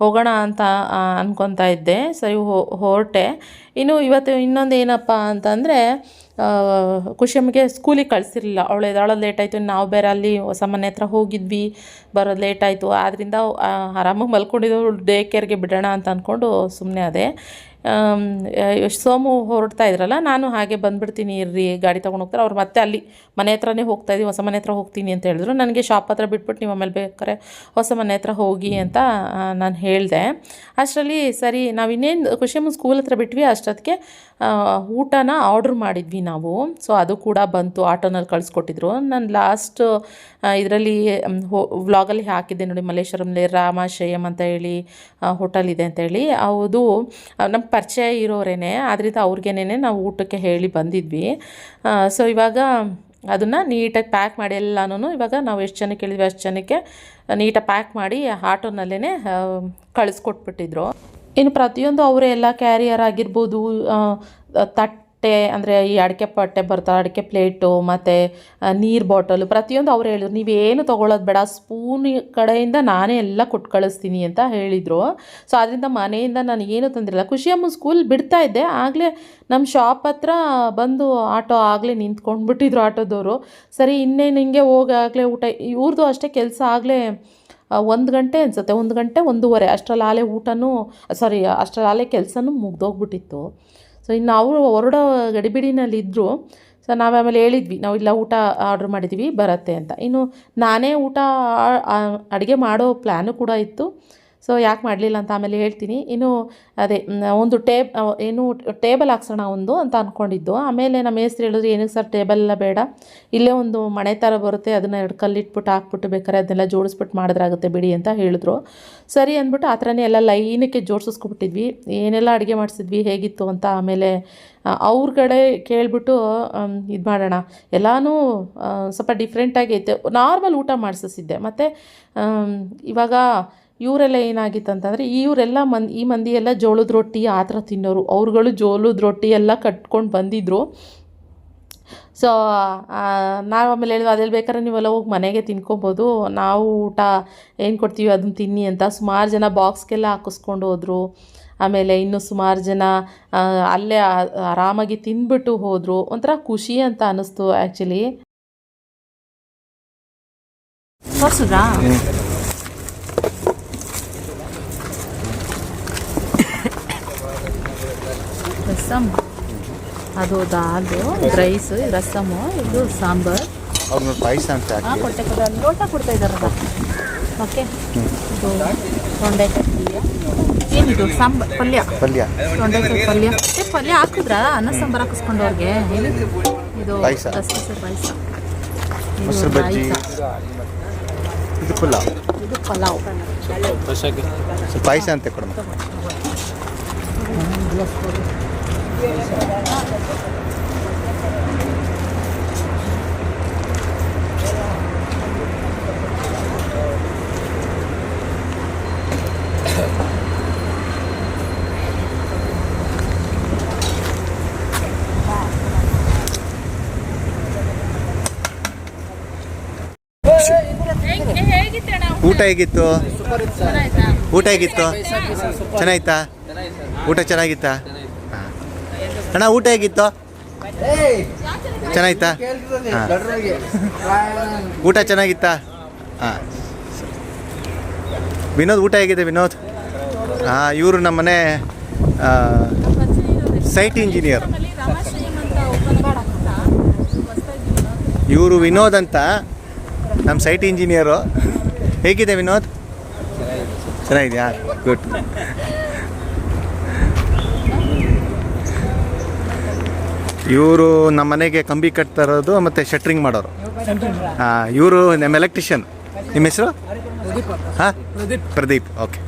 ಹೋಗೋಣ ಅಂತ ಅಂದ್ಕೊತಾ ಅನ್ಕೊತಾ ಇದ್ದೆ. ಸರಿ ಹೊ- ಹೊರಟೆ ಇನ್ನು ಇವತ್ತು ಇನ್ನೊಂದು ಏನಪ್ಪ ಅಂತಂದರೆ ಖುಷಿಯಮ್ಮಗೆ ಸ್ಕೂಲಿಗೆ ಕಳಿಸಿರಲಿಲ್ಲ. ಅವಳು ಎದ್ದಾಳೋದು ಲೇಟ್ ಆಯಿತು ನಾವು ಬೇರೆ ಅಲ್ಲಿ ಹೊಸ ಮನೆ ಹತ್ರ ಹೋಗಿದ್ವಿ, ಬರೋದು ಲೇಟ್ ಆಯಿತು. ಆದ್ದರಿಂದ ಆರಾಮಾಗಿ ಮಲ್ಕೊಂಡಿದ್ದು ಡೇ ಕೇರ್ಗೆ ಬಿಡೋಣ ಅಂತ ಅಂದ್ಕೊಂಡು ಸುಮ್ಮನೆ ಅದೇ ಸೋಮು ಹೊರಡ್ತಾ ಇದ್ರಲ್ಲ, ನಾನು ಹಾಗೆ ಬಂದ್ಬಿಡ್ತೀನಿ, ಇರ್ರಿ, ಗಾಡಿ ತೊಗೊಂಡು ಹೋಗ್ತಾರೆ. ಅವ್ರು ಮತ್ತೆ ಅಲ್ಲಿ ಮನೆ ಹತ್ರನೇ ಹೋಗ್ತಾ ಇದ್ದೀವಿ ಹೊಸ ಮನೆ ಹತ್ರ ಹೋಗ್ತೀನಿ ಅಂತ ಹೇಳಿದ್ರು. ನನಗೆ ಶಾಪ್ ಹತ್ರ ಬಿಟ್ಬಿಟ್ಟು ನೀವು ಆಮೇಲೆ ಬೇಕಾದ್ರೆ ಹೊಸ ಮನೆ ಹತ್ರ ಹೋಗಿ ಅಂತ ನಾನು ಹೇಳಿದೆ. ಅಷ್ಟರಲ್ಲಿ ಸರಿ, ನಾವು ಇನ್ನೇನು ಖುಷಿಯಮ್ಮ ಸ್ಕೂಲ್ ಹತ್ರ ಬಿಟ್ವಿ, ಅಷ್ಟೊತ್ತಿಗೆ ಊಟನ ಆರ್ಡ್ರ್ ಮಾಡಿದ್ವಿ ನಾವು. ಸೊ ಅದು ಕೂಡ ಬಂತು, ಆಟೋನಲ್ಲಿ ಕಳಿಸ್ಕೊಟ್ಟಿದ್ರು. ನಾನು ಲಾಸ್ಟ್ ಇದರಲ್ಲಿ ವ್ಲಾಗಲ್ಲಿ ಹಾಕಿದ್ದೆ ನೋಡಿ, ಮಲ್ಲೇಶ್ವರಂಲಿ ರಾಮಾಶಯಂ ಅಂತ ಹೇಳಿ ಹೋಟೆಲ್ ಇದೆ ಅಂತ ಹೇಳಿ. ಅದು ನಮ್ಮ ಪರಿಚಯ ಇರೋರೇನೆ ಆದ್ರಿಂದ ಅವ್ರಿಗೇನೆ ನಾವು ಊಟಕ್ಕೆ ಹೇಳಿ ಬಂದಿದ್ವಿ. ಸೊ ಇವಾಗ ಅದನ್ನು ನೀಟಾಗಿ ಪ್ಯಾಕ್ ಮಾಡಿ ಎಲ್ಲನೂ ಇವಾಗ ನಾವು ಎಷ್ಟು ಜನಕ್ಕೆ ಹೇಳಿದ್ವಿ ಅಷ್ಟು ಜನಕ್ಕೆ ನೀಟಾಗಿ ಪ್ಯಾಕ್ ಮಾಡಿ ಆಟೋನಲ್ಲೇ ಕಳಿಸ್ಕೊಟ್ಬಿಟ್ಟಿದ್ರು. ಇನ್ನು ಪ್ರತಿಯೊಂದು ಅವರೇ ಎಲ್ಲ ಕ್ಯಾರಿಯರ್ ಆಗಿರ್ಬೋದು ಆ, ತಟ್ಟೆ ಅಂದರೆ ಈ ಅಡಿಕೆ ಪಟ್ಟೆ ಬರ್ತಾರೆ ಅಡಿಕೆ ಪ್ಲೇಟು ಮತ್ತು ನೀರು ಬಾಟಲು ಪ್ರತಿಯೊಂದು ಅವ್ರು ಹೇಳಿದ್ರು. ನೀವೇನು ತೊಗೊಳೋದು ಬೇಡ ಸ್ಪೂನ್ ಕಡೆಯಿಂದ ನಾನೇ ಎಲ್ಲ ಕೊಟ್ಟು ಕಳಿಸ್ತೀನಿ ಅಂತ ಹೇಳಿದರು. ಸೊ ಅದರಿಂದ ಮನೆಯಿಂದ ನಾನು ಏನು ತಂದಿರಲಿಲ್ಲ ಖುಷಿಯಮ್ಮ ಸ್ಕೂಲ್ ಬಿಡ್ತಾ ಇದ್ದೆ. ಆಗಲೇ ನಮ್ಮ ಶಾಪ್ ಹತ್ರ ಬಂದು ಆಟೋ ಆಗಲೇ ನಿಂತ್ಕೊಂಡ್ಬಿಟ್ಟಿದ್ರು ಆಟೋದವರು. ಸರಿ, ಇನ್ನೇನು ಹಿಂಗೆ ಹೋಗಾಗಲೇ ಊಟ ಇವ್ರದ್ದು ಅಷ್ಟೇ ಕೆಲಸ ಆಗಲೇ ಒಂದು ಗಂಟೆ ಅನಿಸುತ್ತೆ. ಒಂದು ಗಂಟೆ ಒಂದೂವರೆ. ಅಷ್ಟರಲ್ಲಿ ಆಲೇ ಊಟನೂ ಸಾರಿ ಅಷ್ಟರಲ್ಲಿ ಆಲೆ ಕೆಲಸನೂ ಮುಗ್ದೋಗ್ಬಿಟ್ಟಿತ್ತು. ಸೊ ಇನ್ನು ಅವರು ಹೊರಡೋ ಗಡಿಬಿಡಿನಲ್ಲಿ ಇದ್ದರು ಸೊ ನಾವು ಆಮೇಲೆ ಹೇಳಿದ್ವಿ, ನಾವು ಇಲ್ಲ, ಊಟ ಆರ್ಡ್ರ್ ಮಾಡಿದ್ವಿ, ಬರುತ್ತೆ ಅಂತ. ಇನ್ನು ನಾನೇ ಊಟ ಅಡುಗೆ ಮಾಡೋ ಪ್ಲ್ಯಾನು ಕೂಡ ಇತ್ತು. ಸೊ ಯಾಕೆ ಮಾಡಲಿಲ್ಲ ಅಂತ ಆಮೇಲೆ ಹೇಳ್ತೀನಿ. ಇನ್ನು ಅದೇ ಒಂದು ಟೇಬ್ ಏನು ಟೇಬಲ್ ಹಾಕ್ಸೋಣ ಒಂದು ಅಂತ ಅಂದ್ಕೊಂಡಿದ್ದು ಆಮೇಲೆ ನಮ್ಮ ಮೇಸ್ತ್ರಿ ಹೇಳಿದ್ರು, ಏನಕ್ಕೆ ಸರ್ ಟೇಬಲ್ ಎಲ್ಲ ಬೇಡ? ಇಲ್ಲೇ ಒಂದು ಮನೆ ಥರ ಬರುತ್ತೆ, ಅದನ್ನು ಎರಡು ಕಲ್ಲಿಟ್ಬಿಟ್ಟು ಹಾಕ್ಬಿಟ್ಟು ಬೇಕಾದ್ರೆ ಅದನ್ನೆಲ್ಲ ಜೋಡಿಸ್ಬಿಟ್ಟು ಮಾಡಿದ್ರಾಗುತ್ತೆ ಬಿಡಿ ಅಂತ ಹೇಳಿದ್ರು. ಸರಿ ಅಂದ್ಬಿಟ್ಟು ಆ ಥರನೇ ಎಲ್ಲ ಲೈನಕ್ಕೆ ಜೋಡಿಸ್ಕೊಬಿಟ್ಟಿದ್ವಿ ಏನೆಲ್ಲ ಅಡುಗೆ ಮಾಡಿಸಿದ್ವಿ, ಹೇಗಿತ್ತು ಅಂತ ಆಮೇಲೆ ಅವ್ರ ಕಡೆ ಕೇಳಿಬಿಟ್ಟು ಇದು ಮಾಡೋಣ. ಎಲ್ಲನೂ ಸ್ವಲ್ಪ ಡಿಫ್ರೆಂಟಾಗಿ ಐತೆ. ನಾರ್ಮಲ್ ಊಟ ಮಾಡಿಸಿದ್ದೆ ಮತ್ತು ಇವಾಗ ಇವರೆಲ್ಲ ಏನಾಗಿತ್ತು ಅಂತಂದರೆ, ಇವರೆಲ್ಲ ಮಂದಿ, ಈ ಮಂದಿ ಎಲ್ಲ ಜೋಳದ ರೊಟ್ಟಿ ಆ ಥರ ತಿನ್ನೋರು. ಅವ್ರುಗಳು ಜೋಳದ ರೊಟ್ಟಿ ಎಲ್ಲ ಕಟ್ಕೊಂಡು ಬಂದಿದ್ದರು ಸೊ ನಾವು ಆಮೇಲೆ ಹೇಳಿದ್ವಿ ಅದೆಲ್ಲ ಬೇಕಾದ್ರೆ ನೀವೆಲ್ಲ ಹೋಗಿ ಮನೆಗೆ ತಿನ್ಕೊಬೋದು. ನಾವು ಊಟ ಏನು ಕೊಡ್ತೀವಿ ಅದನ್ನ ತಿನ್ನಿ ಅಂತ ಸುಮಾರು ಜನ ಬಾಕ್ಸ್ಗೆಲ್ಲ ಹಾಕಿಸ್ಕೊಂಡು ಹೋದರು. ಆಮೇಲೆ ಇನ್ನು ಸುಮಾರು ಜನ ಅಲ್ಲೇ ಆರಾಮಾಗಿ ತಿಂದ್ಬಿಟ್ಟು ಹೋದರು. ಒಂಥರ ಖುಷಿ ಅಂತ ಅನ್ನಿಸ್ತು ಆ್ಯಕ್ಚುಲಿ ರಸಮ್ ಅದು ದಾಲು ರೈಸ್ ರಸಮು ಇದು ಸಾಂಬಾರ್. ಅವ್ರನ್ನ ಪಾಯಸ ಅಂತ ಹಾಂ ಕೊಟ್ಟೆ ಕೊಡ ಲೋಟ ಕೊಡ್ತಾ ಇದ್ದಾರಲ್ಲ ಓಕೆ. ಇದು ತೊಂಡೆಕಾಯಿ ಪಲ್ಯ ಏನಿದು ಸಾಂಬಾರ್ ಪಲ್ಯ? ಪಲ್ಯ. ತೊಂಡೆಕಾಯಿ ಪಲ್ಯ? ಏ ಪಲ್ಯ ಹಾಕಿದ್ರಾ? ಅನ್ನ ಸಾಂಬಾರು ಹಾಕಿಸ್ಕೊಂಡವ್ರಿಗೆ ಇದು ಪಾಯಸ. ಪಾಯಸ. ಇದು ಮೊಸರು ಬಜ್ಜಿ. ಇದು ಪುಲಾವ್. ಇದು ಪಲಾವ್. ಪಾಯಸ ಅಂತ ಕೊಡಮ್ಮ ಊಟ ಹೇಗಿತ್ತು? ಊಟ ಹೇಗಿತ್ತು? ಚೆನ್ನಾಗಿತ್ತಾ? ಊಟ ಚೆನ್ನಾಗಿತ್ತಾ. ಅಣ್ಣ, ಊಟ ಹೇಗಿತ್ತು? ಚೆನ್ನಾಗಿತ್ತಾ. ಊಟ ಚೆನ್ನಾಗಿತ್ತಾ? ಹಾಂ. ವಿನೋದ್, ಊಟ ಹೇಗಿದೆ ವಿನೋದ್? ಹಾಂ, ಇವರು ನಮ್ಮನೆ ಸೈಟ್ ಇಂಜಿನಿಯರ್. ಇವರು ವಿನೋದ್ ಅಂತ ನಮ್ಮ ಸೈಟ್ ಇಂಜಿನಿಯರು. ಹೇಗಿದೆ ವಿನೋದ್? ಚೆನ್ನಾಗಿದೆಯಾ? ಗುಡ್. ಇವರು ನಮ್ಮ ಮನೆಗೆ ಕಂಬಿ ಕಟ್ತಾ ಇರೋದು ಮತ್ತು ಶಟ್ರಿಂಗ್ ಮಾಡೋರು. ಹಾಂ ಇವರು ನಮ್ಮ ಎಲೆಕ್ಟ್ರಿಷಿಯನ್ ನಿಮ್ಮ ಹೆಸರು? ಹಾಂ ಪ್ರದೀಪ್ ಓಕೆ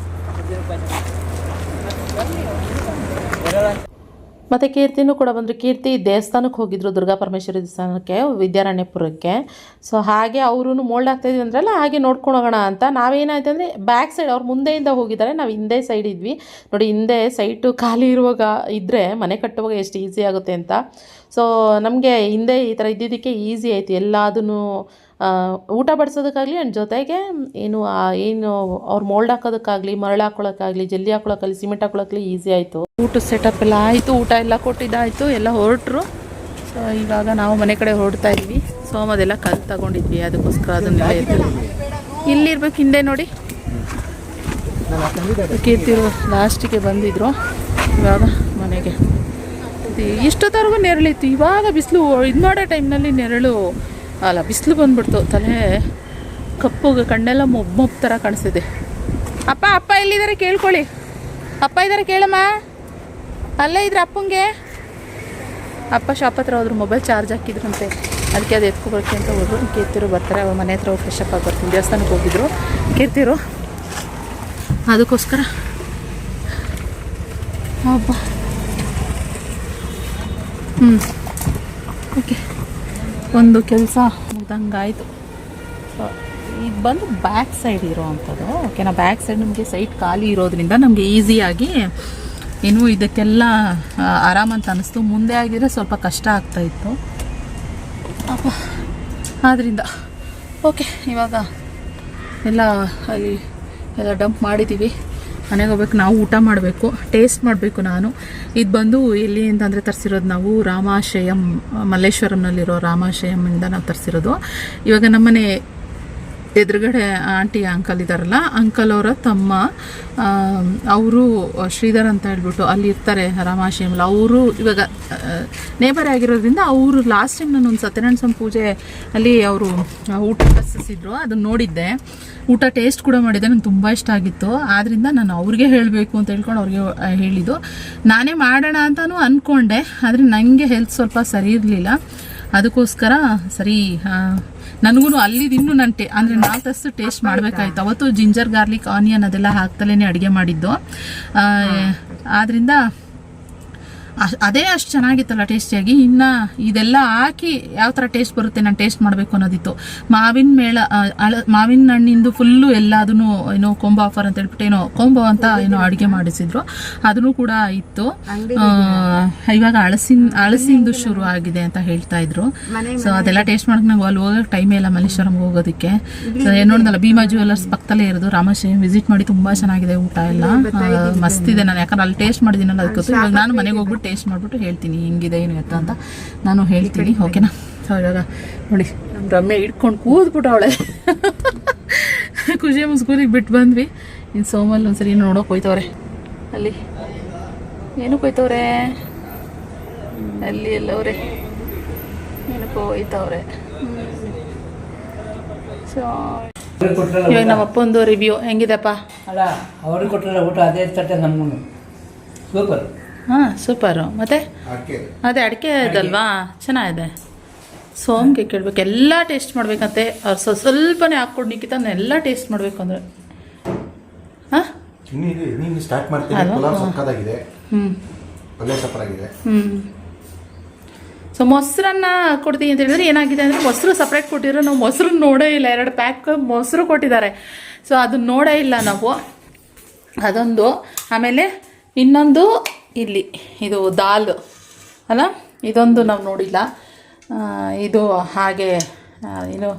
ಮತ್ತು ಕೀರ್ತಿನೂ ಕೂಡ ಬಂದರು. ಕೀರ್ತಿ ದೇವಸ್ಥಾನಕ್ಕೆ ಹೋಗಿದ್ರು ದುರ್ಗಾ ಪರಮೇಶ್ವರಿ ದೇವಸ್ಥಾನಕ್ಕೆ, ವಿದ್ಯಾರಣ್ಯಪುರಕ್ಕೆ. ಸೊ ಹಾಗೆ ಅವರು ಮೋಲ್ಡ್ ಆಗ್ತಾಯಿದ್ವಿ ಅಂದ್ರಲ್ಲ, ಹಾಗೆ ನೋಡ್ಕೊಂಡು ಹೋಗೋಣ ಅಂತ. ನಾವೇನಾಯ್ತು ಅಂದರೆ ಬ್ಯಾಕ್ ಸೈಡ್ ಅವ್ರು ಮುಂದೆಯಿಂದ ಹೋಗಿದ್ದಾರೆ, ನಾವು ಹಿಂದೆ ಸೈಡ್ ಇದ್ವಿ. ನೋಡಿ, ಹಿಂದೆ ಸೈಟು ಖಾಲಿ ಇರುವಾಗ ಇದ್ದರೆ ಮನೆ ಕಟ್ಟುವಾಗ ಎಷ್ಟು ಈಸಿ ಆಗುತ್ತೆ ಅಂತ. ಸೊ ನಮಗೆ ಹಿಂದೆ ಈ ಥರ ಇದ್ದಿದ್ದಕ್ಕೆ ಈಸಿ ಆಯಿತು. ಎಲ್ಲದನ್ನು ಊಟ ಬಡಿಸೋದಕ್ಕಾಗಲಿ ಆ್ಯಂಡ್ ಜೊತೆಗೆ ಏನು ಆ ಏನು ಅವ್ರು ಮೋಲ್ಡ್ ಹಾಕೋದಕ್ಕಾಗಲಿ ಮರಳು ಹಾಕೊಳ್ಳೋಕ್ಕಾಗಲಿ ಜಲ್ಲಿ ಹಾಕೊಳ್ಳೋಕ್ಕಾಗಲಿ ಸಿಮೆಂಟ್ ಹಾಕೊಳ್ಳೋಕ್ಕಾಗಲಿ ಈಸಿ ಆಯಿತು. ಊಟದ ಸೆಟಪ್ ಎಲ್ಲ ಆಯಿತು. ಊಟ ಎಲ್ಲ ಕೊಟ್ಟಿದ್ದಾಯಿತು. ಎಲ್ಲ ಹೊರಟ್ರು. ಸೊ ಇವಾಗ ನಾವು ಮನೆ ಕಡೆ ಹೊರಡ್ತಾ ಇದ್ವಿ. ಸೋಮದೆಲ್ಲ ಕಲ್ ತಗೊಂಡಿದ್ವಿ. ಅದಕ್ಕೋಸ್ಕರ ಅದನ್ನೆಲ್ಲ ಇರ್ತೀವಿ ಇಲ್ಲಿರ್ಬೇಕು ಹಿಂದೆ ನೋಡಿ. ಕೀರ್ತಿರು ಲಾಸ್ಟಿಗೆ ಬಂದಿದ್ರು. ಇವಾಗ ಮನೆಗೆ. ಇಷ್ಟೊತ್ತವರೆಗೂ ನೆರಳಿತ್ತು ಇವಾಗ ಬಿಸಿಲು, ಇದು ಮಾಡೋ ಟೈಮ್ನಲ್ಲಿ ನೆರಳು, ಅಲ್ಲ, ಬಿಸಿಲು ಬಂದ್ಬಿಡ್ತು. ತಲೆ ಕಪ್ಪು, ಕಣ್ಣೆಲ್ಲ ಮೊಬ್ ಮೊಬ್ ಥರ ಕಾಣಿಸ್ತಿದೆ. ಅಪ್ಪ ಅಪ್ಪ ಎಲ್ಲಿದ್ದಾರೆ ಕೇಳ್ಕೊಳ್ಳಿ. ಅಪ್ಪ ಇದ್ದಾರೆ ಕೇಳಮ್ಮ. ಅಲ್ಲೇ ಇದ್ರೆ ಅಪ್ಪಂಗೆ? ಅಪ್ಪ ಶಾಪ್ ಹತ್ರ ಹೋದ್ರು ಮೊಬೈಲ್ ಚಾರ್ಜ್ ಹಾಕಿದ್ರಂತೆ. ಅದಕ್ಕೆ ಅದು ಎತ್ಕೊಬರ್ಕೆ ಅಂತ ಹೋದ್ರು. ಕೀರ್ತಿರು ಬರ್ತಾರೆ. ಅವ್ರ ಮನೆ ಹತ್ರ ಫ್ರೆಶ್ ಅಪ್ ಆಗಿ ಬರ್ತೀನಿ ದೇವಸ್ಥಾನಕ್ಕೆ ಹೋಗಿದ್ರು. ಕೀರ್ತಿರು. ಅದಕ್ಕೋಸ್ಕರ. ಹಬ್ಬ ಓಕೆ. ಒಂದು ಕೆಲಸ ಮುಗ್ದಂಗಾಯಿತು. ಸೊ ಇದು ಬಂದು ಬ್ಯಾಕ್ ಸೈಡ್ ಇರೋವಂಥದ್ದು. ಓಕೆನಾ ಬ್ಯಾಕ್ ಸೈಡ್ ನಮಗೆ ಸೈಟ್ ಖಾಲಿ ಇರೋದ್ರಿಂದ ನಮಗೆ ಈಸಿಯಾಗಿ ಏನು ಇದಕ್ಕೆಲ್ಲ ಆರಾಮ ಆರಾಮಂತ ಅನ್ನಿಸ್ತು ಮುಂದೆ ಆಗಿದ್ರೆ ಸ್ವಲ್ಪ ಕಷ್ಟ ಆಗ್ತಾಯಿತ್ತು ಆದ್ದರಿಂದ ಓಕೆ ಇವಾಗ ಎಲ್ಲ ಅಲ್ಲಿ ಎಲ್ಲ ಡಂಪ್ ಮಾಡಿದ್ದೀವಿ. ಮನೆಗೆ ಹೋಗ್ಬೇಕು, ನಾವು ಊಟ ಮಾಡಬೇಕು ಟೇಸ್ಟ್ ಮಾಡಬೇಕು ನಾನು. ಇದು ಬಂದು ಎಲ್ಲಿ ಅಂತಂದರೆ ತರಿಸಿರೋದು ನಾವು ರಾಮಾಶಯಂ ಮಲ್ಲೇಶ್ವರಂನಲ್ಲಿರೋ ರಾಮಾಶಯಮಿಂದ ನಾವು ತರಿಸಿರೋದು. ಇವಾಗ ನಮ್ಮನೆ ಎದುರುಗಡೆ ಆಂಟಿ ಅಂಕಲ್ ಇದ್ದಾರಲ್ಲ ಅಂಕಲ್ ಅವರ ತಮ್ಮ ಅವರು, ಶ್ರೀಧರ್ ಅಂತ ಹೇಳ್ಬಿಟ್ಟು ಅಲ್ಲಿ ಇರ್ತಾರೆ ರಾಮಾಶಯಮಲ್ಲಿ ಅವರು ಇವಾಗ ನೇಬರ್ ಆಗಿರೋದ್ರಿಂದ ಅವರು ಲಾಸ್ಟ್ ಟೈಮ್ ನಾನು ಒಂದು ಸತ್ಯನಾರಾಯಣ ಸ್ವಾಮಿ ಪೂಜೆ ಅಲ್ಲಿ ಅವರು ಊಟ ಕಸಿಸಿದ್ರು ಅದನ್ನು ನೋಡಿದ್ದೆ. ಊಟ ಟೇಸ್ಟ್ ಕೂಡ ಮಾಡಿದ್ದೆ ನಂಗೆ ತುಂಬ ಇಷ್ಟ ಆಗಿತ್ತು. ಆದ್ದರಿಂದ ನಾನು ಅವ್ರಿಗೆ ಹೇಳಬೇಕು ಅಂತ ಹೇಳ್ಕೊಂಡು ಅವ್ರಿಗೆ ಹೇಳಿದ್ದು. ನಾನೇ ಮಾಡೋಣ ಅಂತಲೂ ಅಂದ್ಕೊಂಡೆ ಆದರೆ ನನಗೆ ಹೆಲ್ತ್ ಸ್ವಲ್ಪ ಸರಿ ಇರಲಿಲ್ಲ. ಅದಕ್ಕೋಸ್ಕರ ಸರಿ ನನಗೂ ಅಲ್ಲಿದ್ದು ಇನ್ನೂ ನನ್ನ ಟೇ ಅಂದರೆ ನಾಲ್ಕು ತಸ್ತು ಟೇಸ್ಟ್ ಮಾಡಬೇಕಾಯ್ತು. ಅವತ್ತು ಜಿಂಜರ್ ಗಾರ್ಲಿಕ್ ಆನಿಯನ್ ಅದೆಲ್ಲ ಹಾಕ್ತಲೇ ಅಡುಗೆ ಮಾಡಿದ್ದು. ಆದ್ದರಿಂದ ಅದೇ ಅಷ್ಟು ಚೆನ್ನಾಗಿತ್ತಲ್ಲ ಟೇಸ್ಟಿಯಾಗಿ. ಇನ್ನ ಇದೆಲ್ಲ ಹಾಕಿ ಯಾವ ಥರ ಟೇಸ್ಟ್ ಬರುತ್ತೆ ನಾನು ಟೇಸ್ಟ್ ಮಾಡಬೇಕು ಅನ್ನೋದಿತ್ತು. ಮಾವಿನ ಮೇಳ ಮಾವಿನ ಹಣ್ಣಿಂದು ಫುಲ್ಲು ಎಲ್ಲದನ್ನು ಏನೋ ಕೊಂಬ ಆಫರ್ ಅಂತ ಹೇಳ್ಬಿಟ್ಟು ಏನೋ ಕೊಂಬ ಅಂತ ಏನೋ ಅಡುಗೆ ಮಾಡಿಸಿದ್ರು. ಅದನ್ನು ಕೂಡ ಇತ್ತು. ಆ, ಇವಾಗ ಹಳಸಿನ ಹಳಸಿಂದು ಶುರು ಆಗಿದೆ ಅಂತ ಹೇಳ್ತಾ ಇದ್ರು. ಸೊ ಅದೆಲ್ಲ ಟೇಸ್ಟ್ ಮಾಡೋಕೆ ನಂಗೆ ಅಲ್ಲಿ ಹೋಗೋಕೆ ಟೈಮೇ ಇಲ್ಲ ಮಲ್ಲೇಶ್ವರಂಗೆ ಹೋಗೋದಕ್ಕೆ. ಸೊ ಏನು ನೋಡಿದಲ್ಲ ಭೀಮಾ ಜುವೆಲ್ಲರ್ಸ್ ಪಕ್ಕದಲ್ಲೇ ಇರೋದು. ರಾಮಾಶ್ರೀ ವಿಸಿಟ್ ಮಾಡಿ ತುಂಬಾ ಚೆನ್ನಾಗಿದೆ ಊಟ ಎಲ್ಲ. ಮಸ್ತ್ ಇದೆ ನಾನು. ಯಾಕಂದ್ರೆ ಅಲ್ಲಿ ಟೇಸ್ಟ್ ಮಾಡಿದ್ದೀನಲ್ಲ ಅದಕ್ಕೆ. ಇವಾಗ ನಾನು ಮನೆಗೆ ಹೋಗ್ಬಿಟ್ಟು ಟೇಸ್ಟ್ ಮಾಡಿಬಿಟ್ಟು ಹೇಳ್ತೀನಿ ಹಿಂಗಿದೆ ಏನು ಎತ್ತ ಅಂತ. ನಾನು ಹೇಳ್ತೀನಿ ಓಕೆನಾ? ಸೊ ಇವಾಗ ನೋಡಿ ನಮ್ಮ ರಮ್ಯ ಇಟ್ಕೊಂಡು ಕೂದ್ಬಿಟ್ಟು ಅವಳೆ. ಖುಷಿ ಸ್ಕೂಲಿಗೆ ಬಿಟ್ಟು ಬಂದ್ವಿ. ಇನ್ನು ಸೋಮಲ್ಲಿ ಒಂದ್ಸರಿ ನೋಡೋಕೆ ಹೋಯ್ತವ್ರೆ. ಅಲ್ಲಿ. ಏನಕ್ಕೆ ಹೋಯ್ತವ್ರೆ? ಅಲ್ಲಿ ಎಲ್ಲವ್ರೆ. ಏನಕ್ಕೆ ಹೋಯ್ತವ್ರೆ? ಸೊ ಇವಾಗ. ನಮ್ಮ ಅಪ್ಪಂದು ರಿವ್ಯೂ ಹೆಂಗಿದೆಪ್ಪ ಅಲ್ಲ ಅವ್ರಿಗೆ ಕೊಟ್ಟರೆ ಊಟ ಅದೇ ತಟ್ಟೆ ನಮಗೂ ಸೂಪರ್. ಹಾಂ ಸೂಪರು. ಮತ್ತೆ? ಅದೇ ಅಡಿಕೆ ಇದಲ್ವಾ? ಚೆನ್ನಾಗಿದೆ. ಸೋಮ್ಗೆ ಕೇಳ್ಬೇಕು. ಎಲ್ಲ ಟೇಸ್ಟ್ ಮಾಡ್ಬೇಕಂತೆ. ಅವ್ರು ಸ್ವಲ್ಪ ಸ್ವಲ್ಪನೇ ಹಾಕ್ಕೊಂಡು ನಿಕ್ಕಿತ ಎಲ್ಲ ಟೇಸ್ಟ್ ಮಾಡಬೇಕು ಅಂದರೆ. ಹಾಂ? ನೀನು ಸ್ಟಾರ್ಟ್ ಮಾಡ್ತೀನಿ? ಪುಲಾವ್ ಪಲ್ಯ ಸೊ ಮೊಸರನ್ನ ಕೊಡ್ತೀನಿ ಅಂತ ಹೇಳಿದ್ರೆ ಏನಾಗಿದೆ ಅಂದರೆ ಮೊಸರು ಸಪ್ರೇಟ್ ಕೊಟ್ಟಿರೋ ನಾವು ಮೊಸರು ನೋಡೇ ಇಲ್ಲ. ಎರಡು ಪ್ಯಾಕ್ ಮೊಸರು ಕೊಟ್ಟಿದ್ದಾರೆ. ಸೊ ಅದನ್ನ ನೋಡೇ ಇಲ್ಲ ನಾವು. ಅದೊಂದು. ಆಮೇಲೆ ಇನ್ನೊಂದು ಇಲ್ಲಿ ಇದು ದಾಲ್, ಅಲ್ಲ? ಇದೊಂದು ನಾವು ನೋಡಿಲ್ಲ. ಇದು ಹಾಗೆ ಏನು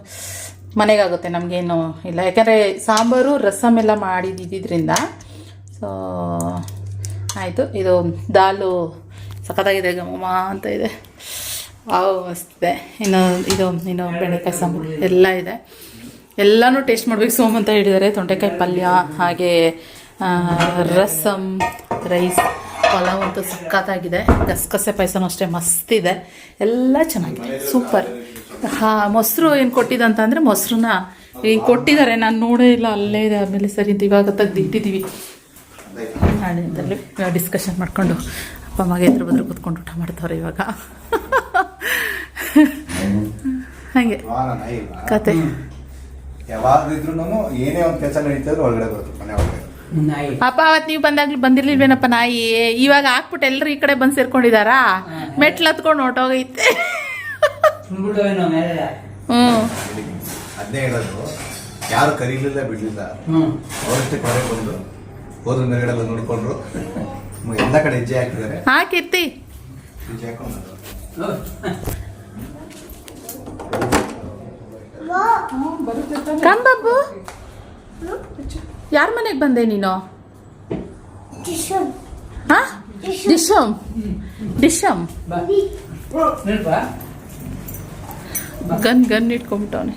ಮನೆಗಾಗುತ್ತೆ ನಮಗೇನು ಇಲ್ಲ. ಯಾಕಂದರೆ ಸಾಂಬಾರು ರಸಮ್ ಎಲ್ಲ ಮಾಡಿದ್ದಿದ್ದರಿಂದ ಸೊ, ಆಯಿತು. ಇದು ದಾಲು ಸಖತ್ತಾಗಿದೆ ಗಮಮ ಅಂತ ಇದೆ. ಅವು ಮಸ್ತಿದೆ ಇನ್ನು ಇದು, ಇನ್ನು ಬೆಂಡೆಕಾಯಿ ಸಾಂಬಾರು ಎಲ್ಲ ಇದೆ. ಎಲ್ಲನೂ ಟೇಸ್ಟ್ ಮಾಡಬೇಕು. ಸೋಮ್ ಅಂತ ಹೇಳಿದ್ದಾರೆ. ತೊಂಡೆಕಾಯಿ ಪಲ್ಯ, ಹಾಗೆ ರಸಮ್ ರೈಸ್ ಪಲಾವ್ ಅಂತೂ ಸಖತ್ತಾಗಿದೆ. ಗಸಗಸೆ ಪಾಯಸನೂ ಅಷ್ಟೇ ಮಸ್ತಿದೆ ಎಲ್ಲ ಚೆನ್ನಾಗಿದೆ. ಸೂಪರ್. ಹಾ ಮೊಸರು ಏನು ಕೊಟ್ಟಿದ್ದಂತ ಅಂದರೆ ಮೊಸರನ್ನ ಏನು ಕೊಟ್ಟಿದ್ದಾರೆ ನಾನು ನೋಡೇ ಇಲ್ಲ ಅಲ್ಲೇ ಇದೆ. ಆಮೇಲೆ ಸರಿ ಅಂತ ಇವಾಗ ತೆಗ್ದು ಇಟ್ಟಿದ್ದೀವಿ ನಾಳೆಯಿಂದಲೇ ಡಿಸ್ಕಷನ್ ಮಾಡಿಕೊಂಡು ಅಪ್ಪ ಮಗ ಎದುರು ಬದ್ರು ಕೂತ್ಕೊಂಡು ಊಟ ಮಾಡ್ತಾವ್ರೆ ಇವಾಗ. ಹಾಗೆ. ಕತೆ. ಯಾವಾಗಿದ್ರು ಏನೇ ಒಂದು ಕೆಲಸ ನಡೀತಿದ್ರು ಒಳಗಡೆ ಬರುತ್ತೆ ಮನೆ ಒಳಗಡೆ. ನಾಯಿ ಅಪ್ಪ ಅವತ್ತು ನೀವು ಬಂದಾಗ್ಲಿ ಬಂದಿರ್ಲಿಲ್ವೇನಪ್ಪ ನಾಯಿ ಇವಾಗ ಹಾಕ್ಬಿಟ್ಟು ಎಲ್ಲರೂ ಈ ಕಡೆ ಬಂದು ಸೇರ್ಕೊಂಡಿದಾರಾ ಮೆಟ್ಲು ಹತ್ಕೊಂಡು ಹೊಟ್ಟೋಗೈತೆ ಹ್ಞೂ ಅದನ್ನೇ ಹೇಳೋದು ಯಾರು ಕರೀಲಿಲ್ಲ ಬಿಡ್ಲಿಲ್ಲ ಅವರಷ್ಟೇ ಕರೆ ಬಂದು ಹೋದ್ರ ಮೇಲ್ಗಡೆ ಬಂದು ನೋಡ್ಕೊಂಡ್ರು ಎಲ್ಲ ಕಡೆ ಹೆಜ್ಜೆ ಹಾಕಿದ್ದಾರೆ ಹಾಕಿರ್ತಿ ಹೆಜ್ಜೆ ಹಾಕೊಂಡು ಕಂಬಬ್ಬು ಯಾರ ಮನೆಗೆ ಬಂದೆ ನೀನು? ಹಾ? ಡಿಶಮ್. ಡಿಶಮ್? ಗನ್ ಗನ್ ಇಟ್ಕೊಂಬಿಟ್ಟವನೆ.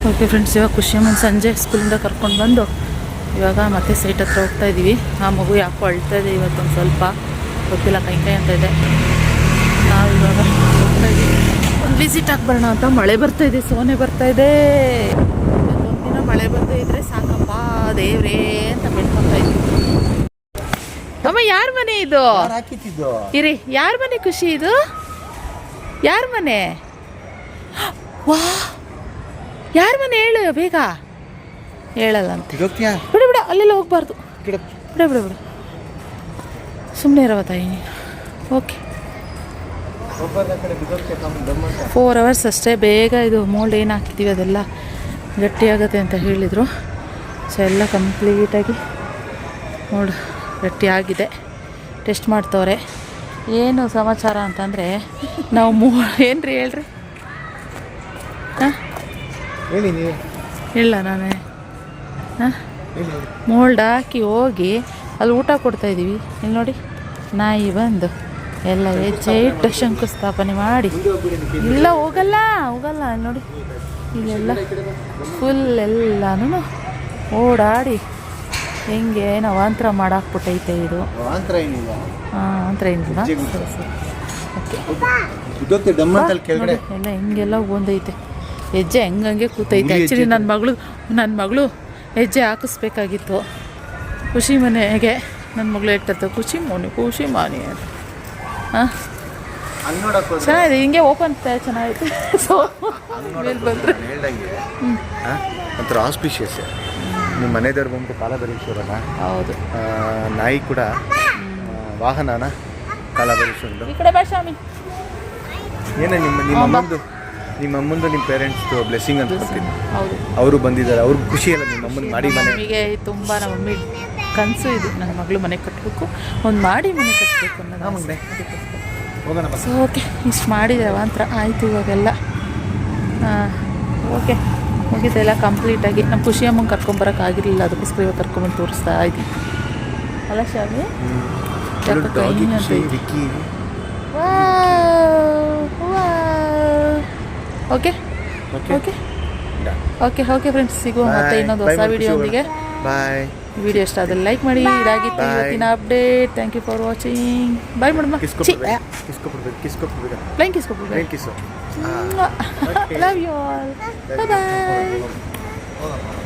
ಓಕೆ ಫ್ರೆಂಡ್ಸ್ ಇವಾಗ ಖುಷಿಯಮ್ಮನ ಸಂಜೆ ಸ್ಕೂಲಿಂದ ಕರ್ಕೊಂಡು ಬಂದು ಇವಾಗ ಮತ್ತೆ ಸೈಟ್ ಹತ್ರ ಹೋಗ್ತಾ ಇದ್ದೀವಿ ಆ ಮಗು ಯಾಕೋ ಅಳ್ತಾ ಇದೆ ಇವತ್ತೊಂದು ಸ್ವಲ್ಪ. ಗೊತ್ತಿಲ್ಲ ಕೈ ಕೈ ಅಂತ ಇದೆ. ನಾವು ಇವಾಗ ಹೋಗ್ತಾ ಇದ್ದೀವಿ ವಿಸಿಟ್ ಬರೋಣ ಅಂತ ಮಳೆ ಬರ್ತಾ ಇದೆ ಸೋನೆ ಬರ್ತಾ ಇದೆ. ಒಂದಿನ ಮಳೆ ಬರ್ತಾ ಇದ್ರೆ ಸಾಕಪ್ಪ ದೇವ್ರೇ ಅಂತ ಬೆಳ್ಕೊತಾ ಇದ್ದೀವಿ ಅಮ್ಮ ಯಾರ ಮನೆ ಇದು? ಇರಿ ಯಾರ ಮನೆ ಖುಷಿ ಇದು? ಯಾರ ಮನೆ? ವಾ ಯಾರ ಮನೆ ಹೇಳು ಬೇಗ. ಹೇಳಲ್ಲ ಅಂತ. ಬಿಡು ಬಿಡ ಅಲ್ಲೆಲ್ಲ ಹೋಗ್ಬಾರ್ದು. ಬಿಡ ಬಿಡ ಬಿಡು. ಸುಮ್ಮನೆ ಇರವ ತಾಯಿ ಓಕೆ. ಫೋರ್ ಅವರ್ಸ್ ಅಷ್ಟೇ, ಬೇಗ ಇದು ಮೋಲ್ಡ್ ಏನು ಹಾಕಿದ್ದೀವಿ ಅದೆಲ್ಲ ಗಟ್ಟಿಯಾಗತ್ತೆ ಅಂತ ಹೇಳಿದರು. ಸೊ ಎಲ್ಲ ಕಂಪ್ಲೀಟಾಗಿ ಮೋಲ್ಡ್ ಗಟ್ಟಿಯಾಗಿದೆ. ಟೆಸ್ಟ್ ಮಾಡ್ತವ್ರೆ. ಏನು ಸಮಾಚಾರ ಅಂತಂದರೆ, ನಾವು ಮೂ ಏನು ರೀ ಹೇಳ್ರಿ? ಹಾಂ? ಇಲ್ಲ ನಾನೇ. ಹಾಂ? ಮೋಲ್ಡ್ ಹಾಕಿ ಹೋಗಿ ಅಲ್ಲಿ ಊಟ ಕೊಡ್ತಾ ಇದ್ದೀವಿ ಇಲ್ಲಿ ನೋಡಿ, ನಾಯಿ ಬಂದು. ಎಲ್ಲ ಹೆಜ್ಜೆ ಇಟ್ಟು ಶಂಕುಸ್ಥಾಪನೆ ಮಾಡಿ. ಇಲ್ಲ ಹೋಗಲ್ಲ ಹೋಗಲ್ಲ ನೋಡಿ. ಇಲ್ಲೆಲ್ಲ ಫುಲ್ ಎಲ್ಲನೂ ಓಡಾಡಿ ಹೆಂಗೆ ನವಾಂತರ ಮಾಡಾಕ್ಬಿಟ್ಟೈತೆ ಇದು. ಆಂತರ ಏನಿಲ್ಲ. ಸರಿ ಸರಿ. ಓಕೆ. ಎಲ್ಲ ಹಿಂಗೆಲ್ಲ ಒಂದೈತೆ ಹೆಜ್ಜೆ ಹೆಂಗಂಗೆ ಕೂತೈತೆ. ಆ್ಯಕ್ಚುಲಿ ನನ್ನ ಮಗಳು ನನ್ನ ಮಗಳು ಹೆಜ್ಜೆ ಹಾಕಿಸ್ಬೇಕಾಗಿತ್ತು. ಖುಷಿ ಮನೆಗೆ ನನ್ನ ಮಗಳು ಹೇಳ್ತಾರೆ ಖುಷಿ ಮೋನಿ ಖುಷಿ ಮಾನಿ ಅಂತ. ಹಾಂ. ಚೆನ್ನಾಗಿದೆ ಹಿಂಗೆ ಓಪನ್ ಚೆನ್ನಾಗಿತ್ತು ಸೊ ಮೇಲೆ ಬಂದರೆ. ಹೇಳ್ದಂಗೆ ಹಾ? ಒಂಥರ ಆಸ್ಪಿಷಿಯಸ್ ನಿಮ್ಮ ಮನೆದೇವ್ರು ಬಂದು ಕಾಲಭೈರೇಶ್ವರನ ಹೌದು. ನಾಯಿ ಕೂಡ ವಾಹನನ ಕಾಲಭೈರೇಶ್ವರಂದು ಈ ಕಡೆ ಬಾ ಸ್ವಾಮಿ. ಏನೇ ನಿಮ್ಮ ನಿಮ್ಮ ಅಮ್ಮಂದು ನಿಮ್ಮ ಅಮ್ಮಂದು ನಿಮ್ಮ ಪೇರೆಂಟ್ಸ್ದು ಬ್ಲೆಸ್ಸಿಂಗ್ ಅಂತ ಹೌದು. ಅವರು ಬಂದಿದ್ದಾರೆ ಅವ್ರಿಗೆ ಖುಷಿ ಅಲ್ಲ ನಿಮ್ಮ ಅಮ್ಮನ ಮಾಡಿ ಮನೆ. ನಮಗೆ ತುಂಬ ನಮ್ಮ ಮಮ್ಮಿ. ಕನಸು ಇದು. ನನ್ನ ಮಗಳು ಮನೆ ಕಟ್ಟಬೇಕು ಒಂದು ಮಾಡಿ ಮನೆ ಕಟ್ಟಬೇಕು ಅನ್ನೋದು. ಸೊ ಓಕೆ ಇಷ್ಟು ಮಾಡಿದೆ ಅವಾಂತರ ಆಯಿತು ಇವಾಗೆಲ್ಲ. ಓಕೆ ಮುಗಿದೆ ಎಲ್ಲ ಕಂಪ್ಲೀಟಾಗಿ ನಮ್ಮ ಖುಷಿ ಅಮ್ಮಂಗೆ ಕರ್ಕೊಂಬರೋಕ್ಕಾಗಿರಲಿಲ್ಲ ಅದಕ್ಕೋಸ್ಕರ ಇವಾಗ ಕರ್ಕೊಂಬಂದು ತೋರಿಸ್ತಾ ಇದ್ದೀನಿ. ಅಲ್ಲ ಶಾವಿ okay okay okay okay okay friends ಸಿಗುವ ಮತ್ತೆ ಇನ್ನೊಂದು ಹೊಸ ವಿಡಿಯೋಂದಿಗೆ ಬಾಯ್ ವಿಡಿಯೋ ಇಷ್ಟ ಆದರೆ ಲೈಕ್ ಮಾಡಿ ಇದಾಗಿತ್ತು. ಇವತ್ತಿನ update thank you for watching bye ಕಿಸ್ಕೊಬಿಡ್ಬೇಕು ಪ್ಲೈನ್ ಕಿಸ್ಕೊಬಿಡ್ಬೇಕು ಲವ್ ಯು ಆಲ್ ಬಾಯ್